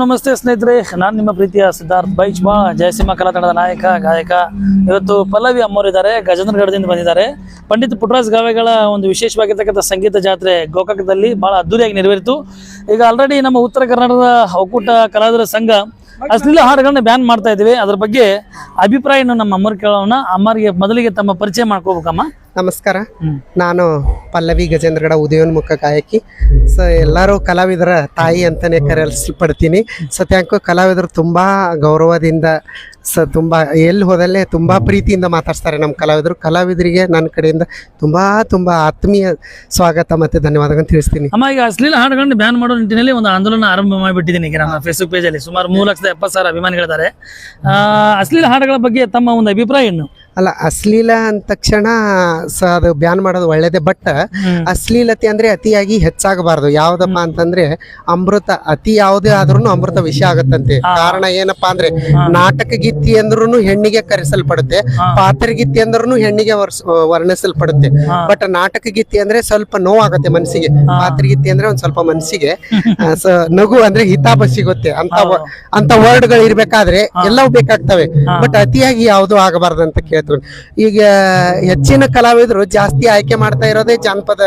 ನಮಸ್ತೆ ಸ್ನೇಹಿತರೆ. ನಾನು ನಿಮ್ಮ ಪ್ರೀತಿಯ ಸಿದ್ಧಾರ್ಥ್ ಬೈಚ್ಬಾ ಜಯಸಿಂಹ ಕಲಾ ತಂಡದ ನಾಯಕ, ಗಾಯಕ. ಇವತ್ತು ಪಲ್ಲವಿ ಅಮ್ಮೋರಿದ್ದಾರೆ ಗಜೇಂದ್ರಗಢದಿಂದ ಬಂದಿದ್ದಾರೆ. ಪಂಡಿತ್ ಪುಟ್ಟರಾಜ್ ಗಾವೆಗಳ ಒಂದು ವಿಶೇಷವಾಗಿರ್ತಕ್ಕಂಥ ಸಂಗೀತ ಜಾತ್ರೆ ಗೋಕಾಕದಲ್ಲಿ ಬಹಳ ಅದ್ದೂರಿಯಾಗಿ ನೆರವೇರಿತು. ಈಗ ಆಲ್ರೆಡಿ ನಮ್ಮ ಉತ್ತರ ಕರ್ನಾಟಕದ ಒಕ್ಕೂಟ ಕಲಾವಿದರ ಸಂಘ ಅಶ್ಲೀಲ ಹಾಡುಗಳನ್ನ ಬ್ಯಾನ್ ಮಾಡ್ತಾ ಇದ್ದೀವಿ. ಅದ್ರ ಬಗ್ಗೆ ಅಭಿಪ್ರಾಯವನ್ನು ನಮ್ಮ ಅಮ್ಮರ್ ಕೇಳೋಣ. ಅಮ್ಮರಿಗೆ ಮೊದಲಿಗೆ ತಮ್ಮ ಪರಿಚಯ ಮಾಡ್ಕೋಬೇಕಮ್ಮ. ನಮಸ್ಕಾರ. ನಾನು ಪಲ್ಲವಿ ಗಜೇಂದ್ರಗಡ ಉದಯೋನ್ಮುಖ ಗಾಯಕಿ. ಸೊ ಎಲ್ಲರೂ ಕಲಾವಿದರ ತಾಯಿ ಅಂತಾನೆ ಕರೆಯಲ್ಪಡ್ತೀನಿ. ಸತ್ಯಾಂಕು ಕಲಾವಿದರು ತುಂಬಾ ಗೌರವದಿಂದ ಸ ತುಂಬ ಎಲ್ಲಿ ಹೋದಲ್ಲೇ ತುಂಬ ಪ್ರೀತಿಯಿಂದ ಮಾತಾಡ್ತಾರೆ ನಮ್ಮ ಕಲಾವಿದರು. ಕಲಾವಿದರಿಗೆ ನನ್ನ ಕಡೆಯಿಂದ ತುಂಬಾ ತುಂಬಾ ಆತ್ಮೀಯ ಸ್ವಾಗತ ಮತ್ತೆ ಧನ್ಯವಾದಗಳನ್ನು ತಿಳಿಸ್ತೀನಿ. ಅಮ್ಮ ಈಗ ಅಶ್ಲೀಲ ಹಾಡುಗಳನ್ನು ಬ್ಯಾನ್ ಮಾಡೋ ನಿಟ್ಟಿನಲ್ಲಿ ಒಂದು ಆಂದೋಲನ ಆರಂಭ ಮಾಡಿಬಿಟ್ಟಿದ್ದೀನಿ ಈಗ ನಮ್ಮ ಫೇಸ್ಬುಕ್ ಪೇಜಲ್ಲಿ ಸುಮಾರು ಮೂರು ಲಕ್ಷದ ಎಪ್ಪತ್ತು ಸಾವಿರ ಅಭಿಮಾನಿಗಳಿದ್ದಾರೆ. ಅಶ್ಲೀಲ ಹಾಡುಗಳ ಬಗ್ಗೆ ತಮ್ಮ ಒಂದು ಅಭಿಪ್ರಾಯ ಏನು? ಅಲ್ಲ ಅಶ್ಲೀಲ ಅಂದ ತಕ್ಷಣ ಸ ಅದು ಬ್ಯಾನ್ ಮಾಡೋದು ಒಳ್ಳೇದೇ ಬಟ್ ಅಶ್ಲೀಲತೆ ಅಂದ್ರೆ ಅತಿಯಾಗಿ ಹೆಚ್ಚಾಗಬಾರ್ದು. ಯಾವ್ದಪ್ಪ ಅಂತಂದ್ರೆ ಅಮೃತ ಅತಿ ಯಾವುದೇ ಆದ್ರೂ ಅಮೃತ ವಿಷಯ ಆಗತ್ತಂತೆ. ಕಾರಣ ಏನಪ್ಪಾ ಅಂದ್ರೆ ನಾಟಕ ಗೀತಿ ಅಂದ್ರೂ ಹೆಣ್ಣಿಗೆ ಕರೆಸಲ್ಪಡುತ್ತೆ. ಪಾತ್ರಗೀತಿ ಅಂದ್ರೂ ಹೆಣ್ಣಿಗೆ ವರ್ಣಿಸಲ್ಪಡುತ್ತೆ. ಬಟ್ ನಾಟಕ ಗೀತಿ ಅಂದ್ರೆ ಸ್ವಲ್ಪ ನೋವಾಗತ್ತೆ ಮನಸ್ಸಿಗೆ. ಪಾತ್ರಗಿತ್ತಿ ಅಂದ್ರೆ ಒಂದ್ ಸ್ವಲ್ಪ ಮನಸ್ಸಿಗೆ ನಗು ಅಂದ್ರೆ ಹಿತಾಪ ಸಿಗುತ್ತೆ. ಅಂತ ಅಂತ ವರ್ಡ್ಗಳು ಇರ್ಬೇಕಾದ್ರೆ ಎಲ್ಲವೂ ಬೇಕಾಗ್ತವೆ. ಬಟ್ ಅತಿಯಾಗಿ ಯಾವುದು ಆಗಬಾರ್ದು ಅಂತ ಈಗ ಹೆಚ್ಚಿನ ಕಲಾವಿದರು ಜಾಸ್ತಿ ಆಯ್ಕೆ ಮಾಡ್ತಾ ಇರೋದೇ ಜಾನಪದ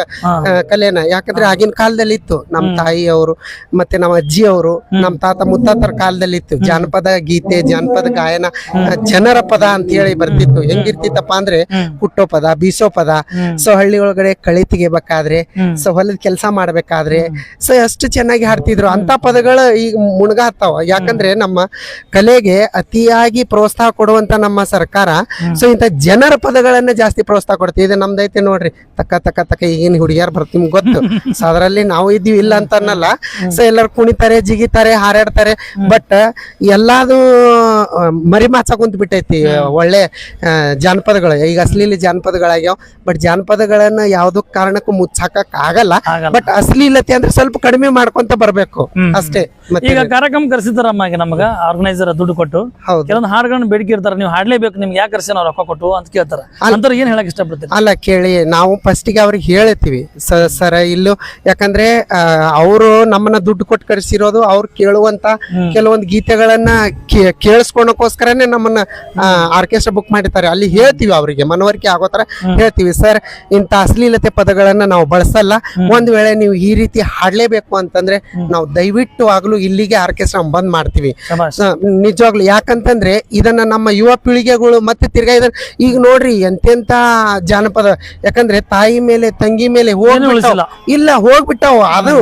ಕಲೆನ. ಯಾಕಂದ್ರೆ ಆಗಿನ ಕಾಲದಲ್ಲಿ ಇತ್ತು ನಮ್ಮ ತಾಯಿಯವರು ಮತ್ತೆ ನಮ್ಮ ಅಜ್ಜಿ ಅವರು ನಮ್ಮ ತಾತ ಮುತ್ತಾತರ ಕಾಲದಲ್ಲಿ ಇತ್ತು ಜಾನಪದ ಗೀತೆ ಜಾನಪದ ಗಾಯನ ಜನರ ಪದ ಅಂತ ಹೇಳಿ ಬರ್ತಿತ್ತು. ಹೆಂಗಿರ್ತಿತ್ತಪ್ಪ ಅಂದ್ರೆ ಹುಟ್ಟೋ ಪದ ಬೀಸೋ ಪದ. ಸೊ ಹಳ್ಳಿ ಒಳಗಡೆ ಕಳಿ ತೆಗಿಬೇಕಾದ್ರೆ ಸೊ ಹೊಲದ ಕೆಲಸ ಮಾಡ್ಬೇಕಾದ್ರೆ ಸೊ ಅಷ್ಟು ಚೆನ್ನಾಗಿ ಹಾಡ್ತಿದ್ರು. ಅಂತ ಪದಗಳು ಈಗ ಮುಣಗಾತಾವ ಯಾಕಂದ್ರೆ ನಮ್ಮ ಕಲೆಗೆ ಅತಿಯಾಗಿ ಪ್ರೋತ್ಸಾಹ ಕೊಡುವಂತ ನಮ್ಮ ಸರ್ಕಾರ ಸೊ ಇಂಥ ಜನರ ಪದಗಳನ್ನ ಜಾಸ್ತಿ ಪ್ರೋತ್ಸಾಹ ಕೊಡ್ತೀವಿ. ಇದು ನಮ್ದೈತೆ ನೋಡ್ರಿ. ತಕ್ಕ ತಕ್ಕ ತಕ್ಕ ಈಗಿನ ಹುಡುಗಿಯರ್ ಬರ್ತೀವಿ ಗೊತ್ತು. ಸೊ ಅದರಲ್ಲಿ ನಾವು ಇದ್ದೀವಿ ಇಲ್ಲ ಅಂತ ಅನ್ನಲ್ಲ ಸೊ ಎಲ್ಲರೂ ಕುಣಿತಾರೆ ಜಿಗಿತಾರೆ ಹಾರಾಡ್ತಾರೆ. ಬಟ್ ಎಲ್ಲಾದು ಮರಿ ಮಾಚ ಕುಂತ ಬಿಟ್ಟೈತಿ. ಒಳ್ಳೆ ಜಾನಪದಗಳು. ಈಗ ಅಶ್ಲೀಲ ಜಾನಪದಗಳಾಗ್ಯಾವ. ಬಟ್ ಜಾನಪದಗಳನ್ನ ಯಾವ್ದು ಕಾರಣಕ್ಕೂ ಮುಚ್ಚಾಕಕ್ ಆಗಲ್ಲ. ಬಟ್ ಅಶ್ಲೀಲತೆ ಅಂದ್ರೆ ಸ್ವಲ್ಪ ಕಡಿಮೆ ಮಾಡ್ಕೊಂತ ಬರ್ಬೇಕು. ಅಷ್ಟೇ. ಈಗ ಕಾರ್ಯಕ್ರಮ ಕರೆಸಿದಾರಮ್ಮ ನಮಗ ಆರ್ಗನೈಸರ್ ದುಡ್ಡು ಕೊಟ್ಟು. ಹೌದು. ಕೆಲವೊಂದು ಹಾಡುಗಳನ್ನ ಬೇಡಿಕೆ ಇರ್ತಾರೆ ನೀವು ಹಾಡ್ಲೇಬೇಕು. ನಿಮ್ಗೆ ಯಾಕೆ ಕರ್ಸಿ ನಾವು ರೊಕ್ಕ ಕೊಟ್ಟು ಅಂತ ಕೇಳ್ತಾರೆ. ಅಂತಾರೆ ಏನ್ ಹೇಳಕ್ ಇಷ್ಟಪಡ್ತೀರಿ? ಅಲ್ಲ ಕೇಳಿ ನಾವು ಫಸ್ಟಿಗೆ ಅವ್ರಿಗೆ ಹೇಳ್ತೀವಿ. ಸರ್ ಇಲ್ಲೂ ಯಾಕಂದ್ರೆ ಅವರು ನಮ್ಮನ್ನ ದುಡ್ಡು ಕೊಟ್ಟು ಕರೆಸಿರೋದು ಅವ್ರು ಕೇಳುವಂತ ಕೆಲವೊಂದು ಗೀತೆಗಳನ್ನ ಕೇ- ಕೇಳಿಸ್ಕೊಳಕ್ಕೋಸ್ಕರನೇ ನಮ್ಮನ್ನ ಆರ್ಕೆಸ್ಟ್ರಾ ಬುಕ್ ಮಾಡಿರ್ತಾರೆ. ಅಲ್ಲಿ ಹೇಳ್ತೀವಿ ಅವರಿಗೆ ಮನವರಿಕೆ ಆಗೋ ತರ ಹೇಳ್ತೀವಿ. ಸರ್ ಇಂಥ ಅಶ್ಲೀಲತೆ ಪದಗಳನ್ನ ನಾವು ಬಳಸಲ್ಲ. ಒಂದ್ ವೇಳೆ ನೀವು ಈ ರೀತಿ ಹಾಡ್ಲೇಬೇಕು ಅಂತಂದ್ರೆ ನಾವು ದಯವಿಟ್ಟು ಆಗ್ಲೂ ಇಲ್ಲಿಗೆ ಆರ್ಕೆಸ್ಟ್ರಾ ಬಂದ್ ಮಾಡ್ತೀವಿ. ನಿಜವಾಗ್ಲು ಯಾಕಂತಂದ್ರೆ ಇದನ್ನ ನಮ್ಮ ಯುವ ಪೀಳಿಗೆಗಳು ಮತ್ತೆ ತಿರ್ಗಾ ಇದನ್ನ ಈಗ ನೋಡ್ರಿ ಎಂತೆಂತ ಜಾನಪದ ಯಾಕಂದ್ರೆ ತಾಯಿ ಮೇಲೆ ತಂಗಿ ಮೇಲೆ ಹೋಗ್ಬಿಟ್ಟ ಉಳಿಸಿಲ್ಲ. ಇಲ್ಲ ಹೋಗ್ಬಿಟ್ಟವು. ಅದು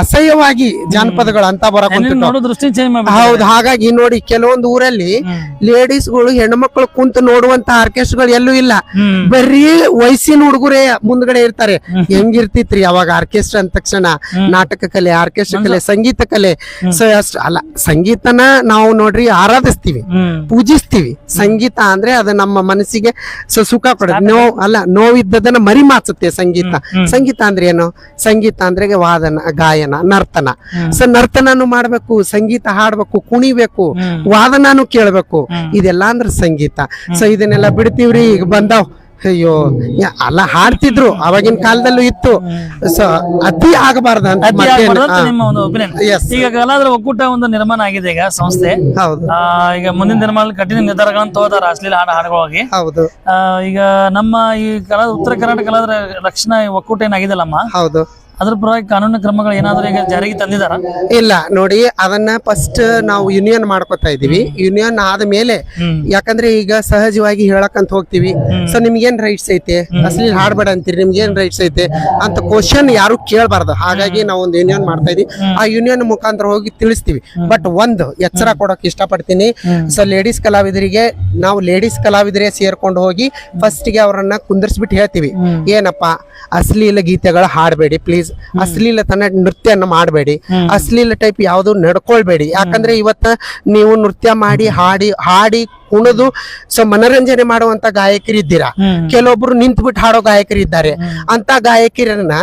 ಅಸಹ್ಯವಾಗಿ ಜಾನಪದಗಳು ಅಂತ ಬರಕ್ ಹೌದು ಹಾಗಾಗಿ ನೋಡಿ ಕೆಲವೊಂದು ಊರಲ್ಲಿ ಲೇಡೀಸ್ಗಳು ಹೆಣ್ಮಕ್ಳು ಕುಂತು ನೋಡುವಂತ ಆರ್ಕೆಸ್ಟ್ರಾಗಳು ಎಲ್ಲೂ ಇಲ್ಲ. ಬರೀ ವಯಸ್ಸಿನ ಹುಡುಗರೇ ಮುಂದ್ಗಡೆ ಇರ್ತಾರೆ. ಹೆಂಗಿರ್ತಿತ್ರಿ ಅವಾಗ ಆರ್ಕೆಸ್ಟ್ರಾ ಅಂದ ತಕ್ಷಣ? ನಾಟಕ ಕಲೆ ಆರ್ಕೆಸ್ಟ್ರಾ ಕಲೆ ಸಂಗೀತ ಕಲೆ. ಸೊ ಅಷ್ಟ್ ಅಲ್ಲ ಸಂಗೀತನ ನಾವು ನೋಡ್ರಿ ಆರಾಧಿಸ್ತೀವಿ. ಪೂಜಿಸ್ತೀವಿ. ಸಂಗೀತ ಅಂದ್ರೆ ಅದು ನಮ್ಮ ಮನಸ್ಸಿಗೆ ಸುಖ ಕೊಡುತ್ತೆ. ನೋವು ಅಲ್ಲ ನೋವಿದ್ದದನ್ನ ಮರಿ ಮಾಚುತ್ತೆ ಸಂಗೀತ ಸಂಗೀತ ಅಂದ್ರೆ ಏನು? ಸಂಗೀತ ಅಂದ್ರೆ ವಾದನ ಗಾಯನ ನರ್ತನ. ಸೊ ನರ್ತನನು ಮಾಡ್ಬೇಕು ಸಂಗೀತ ಹಾಡ್ಬೇಕು ಕುಣಿಬೇಕು ವಾದನನು ಕೇಳ್ಬೇಕು. ಇದೆಲ್ಲ ಅಂದ್ರೆ ಸಂಗೀತ. ಸೊ ಇದನ್ನೆಲ್ಲ ಬಿಡ್ತೀವ್ರಿ ಈಗ ಬಂದಾವ್. ಅಯ್ಯೋ ಅಲ್ಲ ಹಾಡ್ತಿದ್ರು. ಅವಾಗಿನ ಕಾಲದಲ್ಲೂ ಇತ್ತು. ಸೊ ಅತಿ ಆಗಬಾರ್ದು ಅಂತ. ಈಗ ಕಲಾದ್ರ ಒಕ್ಕೂಟ ಒಂದು ನಿರ್ಮಾಣ ಆಗಿದೆ ಈಗ ಸಂಸ್ಥೆ. ಹೌದು. ಈಗ ಮುಂದಿನ ನಿರ್ಮಾಣ ಕಠಿಣ ನಿರ್ಧಾರಗಳನ್ನು ತೋದಾರ ಅಶ್ಲೀಲ ಹಾಡು ಹಾಡುಗಳಾಗಿ. ಹೌದು. ಈಗ ನಮ್ಮ ಈ ಕಲಾ ಉತ್ತರ ಕರ್ನಾಟಕ ಕಲಾವಿದರ ರಕ್ಷಣಾ ಒಕ್ಕೂಟ ಏನಾಗಿದೆಲ್ಲಮ್ಮ ಹೌದು. ಅದ್ರ ಪರವಾಗಿ ಕಾನೂನು ಕ್ರಮಗಳು ಏನಾದರೂ ಈಗ ಜಾರಿಗೆ ತಂದಿದಾರ? ಇಲ್ಲ ನೋಡಿ ಅದನ್ನ ಫಸ್ಟ್ ನಾವು ಯೂನಿಯನ್ ಮಾಡ್ಕೊತಾ ಇದೀವಿ ಯೂನಿಯನ್ ಆದ ಮೇಲೆ ಯಾಕಂದ್ರೆ ಈಗ ಸಹಜವಾಗಿ ಹೇಳಕಂತ ಹೋಗ್ತೀವಿ. ಸೊ ನಿಮ್ಗೇನ್ ರೈಟ್ಸ್ ಐತೆ? ಅಸಲಿ ಹಾಡ್ಬೇಡ ಅಂತೀರಿ ನಿಮ್ಗೇನ್ ರೈಟ್ಸ್ ಐತೆ ಅಂತ ಕ್ವಶನ್ ಯಾರು ಕೇಳಬಾರ್ದು. ಹಾಗಾಗಿ ನಾವು ಒಂದು ಯೂನಿಯನ್ ಮಾಡ್ತಾ ಇದೀವಿ ಆ ಯೂನಿಯನ್ ಮುಖಾಂತರ ಹೋಗಿ ತಿಳಿಸ್ತೀವಿ. ಬಟ್ ಒಂದು ಎಚ್ಚರ ಕೊಡೋಕೆ ಇಷ್ಟಪಡ್ತೀನಿ. ಸೊ ಲೇಡೀಸ್ ಕಲಾವಿದರಿಗೆ ನಾವು ಲೇಡೀಸ್ ಕಲಾವಿದರೇ ಸೇರ್ಕೊಂಡು ಹೋಗಿ ಫಸ್ಟ್ಗೆ ಅವರನ್ನ ಕುಂದರ್ಸ್ಬಿಟ್ಟು ಹೇಳ್ತೀವಿ. ಏನಪ್ಪ ಅಶ್ಲೀಲ ಗೀತೆಗಳು ಹಾಡಬೇಡಿ ಪ್ಲೀಸ್ ಅಶ್ಲೀಲತನ ನೃತ್ಯನ ಮಾಡಬೇಡಿ. ಅಶ್ಲೀಲ ಟೈಪ್ ಯಾವುದು ನಡ್ಕೊಳ್ಬೇಡಿ. ಯಾಕಂದ್ರೆ ಇವತ್ತ ನೀವು ನೃತ್ಯ ಮಾಡಿ ಹಾಡಿ ಹಾಡಿ ಕುಣಿದು ಸೊ ಮನರಂಜನೆ ಮಾಡುವಂತ ಗಾಯಕರಿದ್ದೀರಾ? ಕೆಲವೊಬ್ರು ನಿಂತ್ಬಿಟ್ಟು ಹಾಡೋ ಗಾಯಕರಿದ್ದಾರೆ. ಅಂತ ಗಾಯಕಿರನ್ನ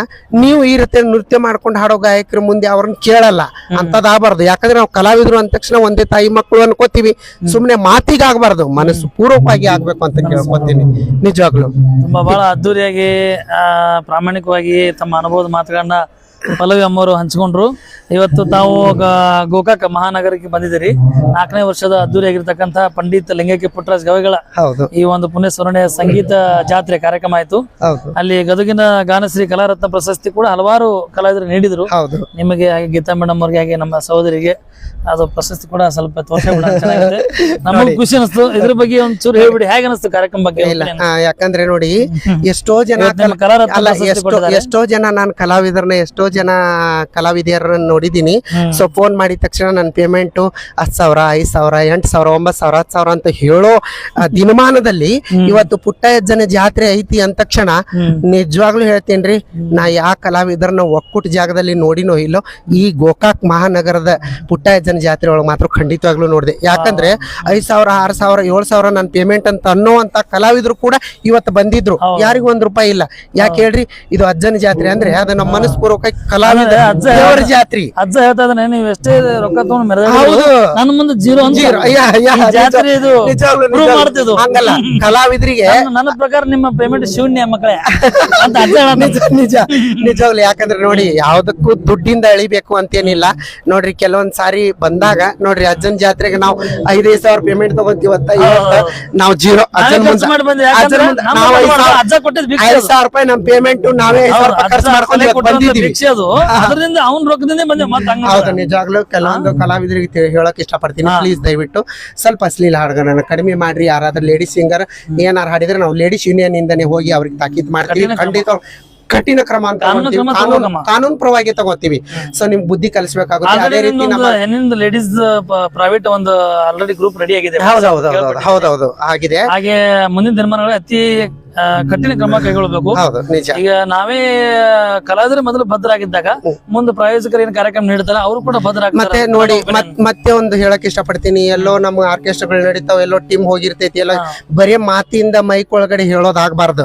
ನೀವು ಈ ರೀತಿ ನೃತ್ಯ ಮಾಡ್ಕೊಂಡು ಹಾಡೋ ಗಾಯಕರ ಮುಂದೆ ಅವ್ರನ್ನ ಕೇಳಲ್ಲ. ಅಂತದಾಗಬಾರ್ದು. ಯಾಕಂದ್ರೆ ನಾವು ಕಲಾವಿದರು ಅಂದ ತಕ್ಷಣ ಒಂದೇ ತಾಯಿ ಮಕ್ಕಳು ಅನ್ಕೋತೀವಿ. ಸುಮ್ನೆ ಮಾತಿಗೆ ಆಗ್ಬಾರ್ದು ಮನಸ್ಸು ಪೂರ್ವಕವಾಗಿ ಆಗ್ಬೇಕು ಅಂತ ಕೇಳ್ಕೊತೀನಿ. ನಿಜವಾಗ್ಲು. ತುಂಬಾ ಬಹಳ ಅದ್ದೂರಿಯಾಗಿ ಪ್ರಾಮಾಣಿಕವಾಗಿ ತಮ್ಮ ಅನುಭವದ ಮಾತುಗಳನ್ನ ಪಲ್ಲವಿ ಅಮ್ಮವರು ಹಂಚಿಕೊಂಡ್ರು. ಇವತ್ತು ತಾವು ಗೋಕಾಕ ಮಹಾನಗರಕ್ಕೆ ಬಂದಿದ್ದೀರಿ. ನಾಲ್ಕನೇ ವರ್ಷದ ಅದ್ದೂರಿಯಾಗಿರ್ತಕ್ಕಂಥ ಪಂಡಿತ್ ಲಿಂಗಕ್ಕೆ ಪುಟ್ಟರಾಜ್ ಗವಿಗಳ ಈ ಒಂದು ಪುಣ್ಯ ಸ್ಮರಣೆಯ ಸಂಗೀತ ಜಾತ್ರೆ ಕಾರ್ಯಕ್ರಮ ಆಯ್ತು. ಅಲ್ಲಿ ಗದುಗಿನ ಗಾನಶ್ರೀ ಕಲಾರತ್ನ ಪ್ರಶಸ್ತಿ ಕೂಡ ಹಲವಾರು ಕಲಾವಿದರು ನೀಡಿದ್ರು. ನಿಮಗೆ ಹಾಗೆ ಗೀತಾ ಮೇಡಮ್ ಅವ್ರಿಗೆ ಹಾಗೆ ನಮ್ಮ ಸಹೋದರಿಗೆ ಅದು ಪ್ರಶಸ್ತಿ ಕೂಡ ಸ್ವಲ್ಪ ತೋರ್ಸ ಚೆನ್ನಾಗಿದೆ. ನಮಗೂ ಖುಷಿ ಅನಿಸ್ತು. ಇದ್ರ ಬಗ್ಗೆ ಒಂಚೂರು ಹೇಳ್ಬಿಡಿ. ಹೇಗೆ ಅನಿಸ್ತು ಕಾರ್ಯಕ್ರಮ ಬಗ್ಗೆ ಯಾಕಂದ್ರೆ ನೋಡಿ ಎಷ್ಟೋ ಜನ ಎಷ್ಟೋ ಜನ ನಾನು ಕಲಾವಿದರನ್ನ ಎಷ್ಟೋ ಜನ ಕಲಾವಿದರನ್ನ ನೋಡಿದೀನಿ ಹ್ಮ್. ಸೊ ಫೋನ್ ಮಾಡಿದ ತಕ್ಷಣ ನನ್ನ ಪೇಮೆಂಟ್ ಹತ್ತು ಸಾವಿರ ಐದ್ ಸಾವಿರ ಎಂಟು ಸಾವಿರ ಒಂಬತ್ತು ಸಾವಿರ ಹತ್ತು ಸಾವಿರ ಅಂತ ಹೇಳೋ ದಿನಮಾನದಲ್ಲಿ ಇವತ್ತು ಪುಟ್ಟ ಜನ ಜಾತ್ರೆ ಐತಿ ಅಂದ ತಕ್ಷಣ. ನಿಜವಾಗ್ಲೂ ಹೇಳ್ತೇನ್ರಿ ನಾ ಯಾ ಕಲಾವಿದರನ್ನ ಒಕ್ಕೂಟ ಜಾಗದಲ್ಲಿ ನೋಡಿನೋ ಇಲ್ಲೋ ಈ ಗೋಕಾಕ್ ಮಹಾನಗರದ ಪುಟ್ಟ ಜನ ಜಾತ್ರೆ ಒಳಗೆ ಮಾತ್ರ ಖಂಡಿತವಾಗ್ಲೂ ನೋಡಿದೆ. ಯಾಕಂದ್ರೆ ಐದ್ ಸಾವಿರ ಆರ್ ಸಾವಿರ ಏಳ್ ಸಾವಿರ ನನ್ನ ಪೇಮೆಂಟ್ ಅಂತ ಅನ್ನೋವಂತ ಕಲಾವಿದ್ರು ಕೂಡ ಇವತ್ತು ಬಂದಿದ್ರು. ಯಾರಿಗೂ ಒಂದ್ ರೂಪಾಯಿ ಇಲ್ಲ. ಯಾಕೆ ಹೇಳ್ರಿ ಇದು ಅಜ್ಜನ ಜಾತ್ರೆ ಅಂದ್ರೆ ಅದು ನಮ್ಮ ಮನಸ್ಪೂರ್ವಕ ಕಲಾವಿದ ಅಜ್ಜ ದೇವರ ಜಾತ್ರೆ. ಅಜ್ಜ ಹೇಳ್ತಾ ಇದ್ದಾನೆ ನೀವು ಎಷ್ಟೇ ರೊಕ್ಕ ತಗೊಂಡ್ ಮೆರೆದ ಹೌದು. ನನ್ನ ಮುಂದೆ ಜೀರೋ ಅಂತ ಜಾತ್ರೆ ಇದು ನಿಜವಾಗ್ಲೂ. ಮಾಡ್ತಿದ್ದು. ಹಂಗಲ್ಲ. ಕಲಾವಿದರಿಗೆ ನನ್ನ- ಪ್ರಕಾರ ನಿಮ್ಮ ಪೇಮೆಂಟ್ ಶೂನ್ಯ ಮಕ್ಕಳೇ. ಅಂತ ಅಜ್ಜ. ನಿಜ ನಿಜ ನಿಜವಾಗ್ಲು ಯಾಕಂದ್ರೆ ನೋಡಿ ಯಾವ್ದಕ್ಕೂ ದುಡ್ಡಿಂದ ಅಳಿಬೇಕು ಅಂತೇನಿಲ್ಲ. ನೋಡ್ರಿ ಕೆಲವೊಂದ್ ಸಾರಿ ಬಂದಾಗ ನೋಡ್ರಿ ಅಜ್ಜನ್ ಜಾತ್ರೆಗೆ ನಾವು ಐದೈದು ಸಾವಿರ ಪೇಮೆಂಟ್ ತಗೊಂತೀವತ್ತ ನಾವು ಜೀರೋ. ಅಜ್ಜನ್ ಐದ್ ಸಾವಿರ- ರೂಪಾಯಿ ನಮ್ ಪೇಮೆಂಟ್ ನಾವೇ ಖರ್ಚು ಮಾಡ್ಕೊಂಡು ತಲೆ ಅದು ಅದರಿಂದ ಅವ್ನ ರೊಕ್ಕದಿಂದ ಬಂದೆ ಮತ್ತೆ ನಿಜವಾಗ್ಲೂ ಕೆಲವೊಂದು ಕಲಾವಿದರಿಗೆ ಹೇಳಕ್ ಇಷ್ಟಪಡ್ತೀನಿ. ಪ್ಲೀಸ್ ದಯವಿಟ್ಟು ಸ್ವಲ್ಪ ಅಶ್ಲೀಲ ಹಾಡುಗಳನ್ನ ಕಡಿಮೆ ಮಾಡ್ರಿ. ಯಾರಾದ್ರೂ ಲೇಡೀಸ್ ಸಿಂಗರ್ ಏನಾರು ಹಾಡಿದ್ರೆ ನಾವು ಲೇಡೀಸ್ ಯೂನಿಯನ್ ಇಂದನೇ ಹೋಗಿ ಅವ್ರಿಗೆ ತಾಕೀತ್ ಮಾಡ್ತೀವಿ. ಕಠಿಣ ಕ್ರಮ. ಖಂಡಿತ ಕಠಿಣ ಕ್ರಮ ಅಂತ ಕಾನೂನು. ಕಾನೂನು ಪರವಾಗಿ ತಗೋತೀವಿ. ಸೊ ನಿಮ್ ಬುದ್ಧಿ ಕಲಿಸಬೇಕಾಗುತ್ತೆ. ಅದೇ ರೀತಿ ನಮ್ಮ ಲೇಡೀಸ್ ಪ್ರೈವೇಟ್ ಒಂದು ಆಲ್ರೆಡಿ ಗ್ರೂಪ್ ರೆಡಿ ಆಗಿದೆ. ಹೌದೌದು ಹೌದೌದು ಆಗಿದೆ. ಹಾಗೆ ಮುಂದಿನ ದಿನಮಾನಗಳು ಅತಿ ಕಠಿಣ ಕ್ರಮ ಕೈಗೊಳ್ಳಬೇಕು. ಈಗ ನಾವೇ ಕಲಾವಿದರು ಮೊದಲು ಭದ್ರಾಗಿದ್ದಾಗ ಮುಂದೆ ಪ್ರಾಯೋಜಕರು ಏನ್ ಕಾರ್ಯಕ್ರಮ ನೀಡ್ತಾರೆ ಅವರು ಕೂಡ ಭದ್ರ ಮತ್ತೆ ನೋಡಿ ಮತ್ ಮತ್ತೆ ಒಂದು ಹೇಳಕ್ ಇಷ್ಟಪಡ್ತೀನಿ. ಎಲ್ಲೋ ನಮ್ ಆರ್ಕೆಸ್ಟ್ರಾಗಳು ನಡೀತಾವ ಎಲ್ಲೋ ಟೀಮ್ ಹೋಗಿರ್ತೈತಿ ಎಲ್ಲ ಬರೀ ಮಾತಿಂದ ಮೈಕ್ ಒಳಗಡೆ ಹೇಳೋದಾಗಬಾರ್ದು.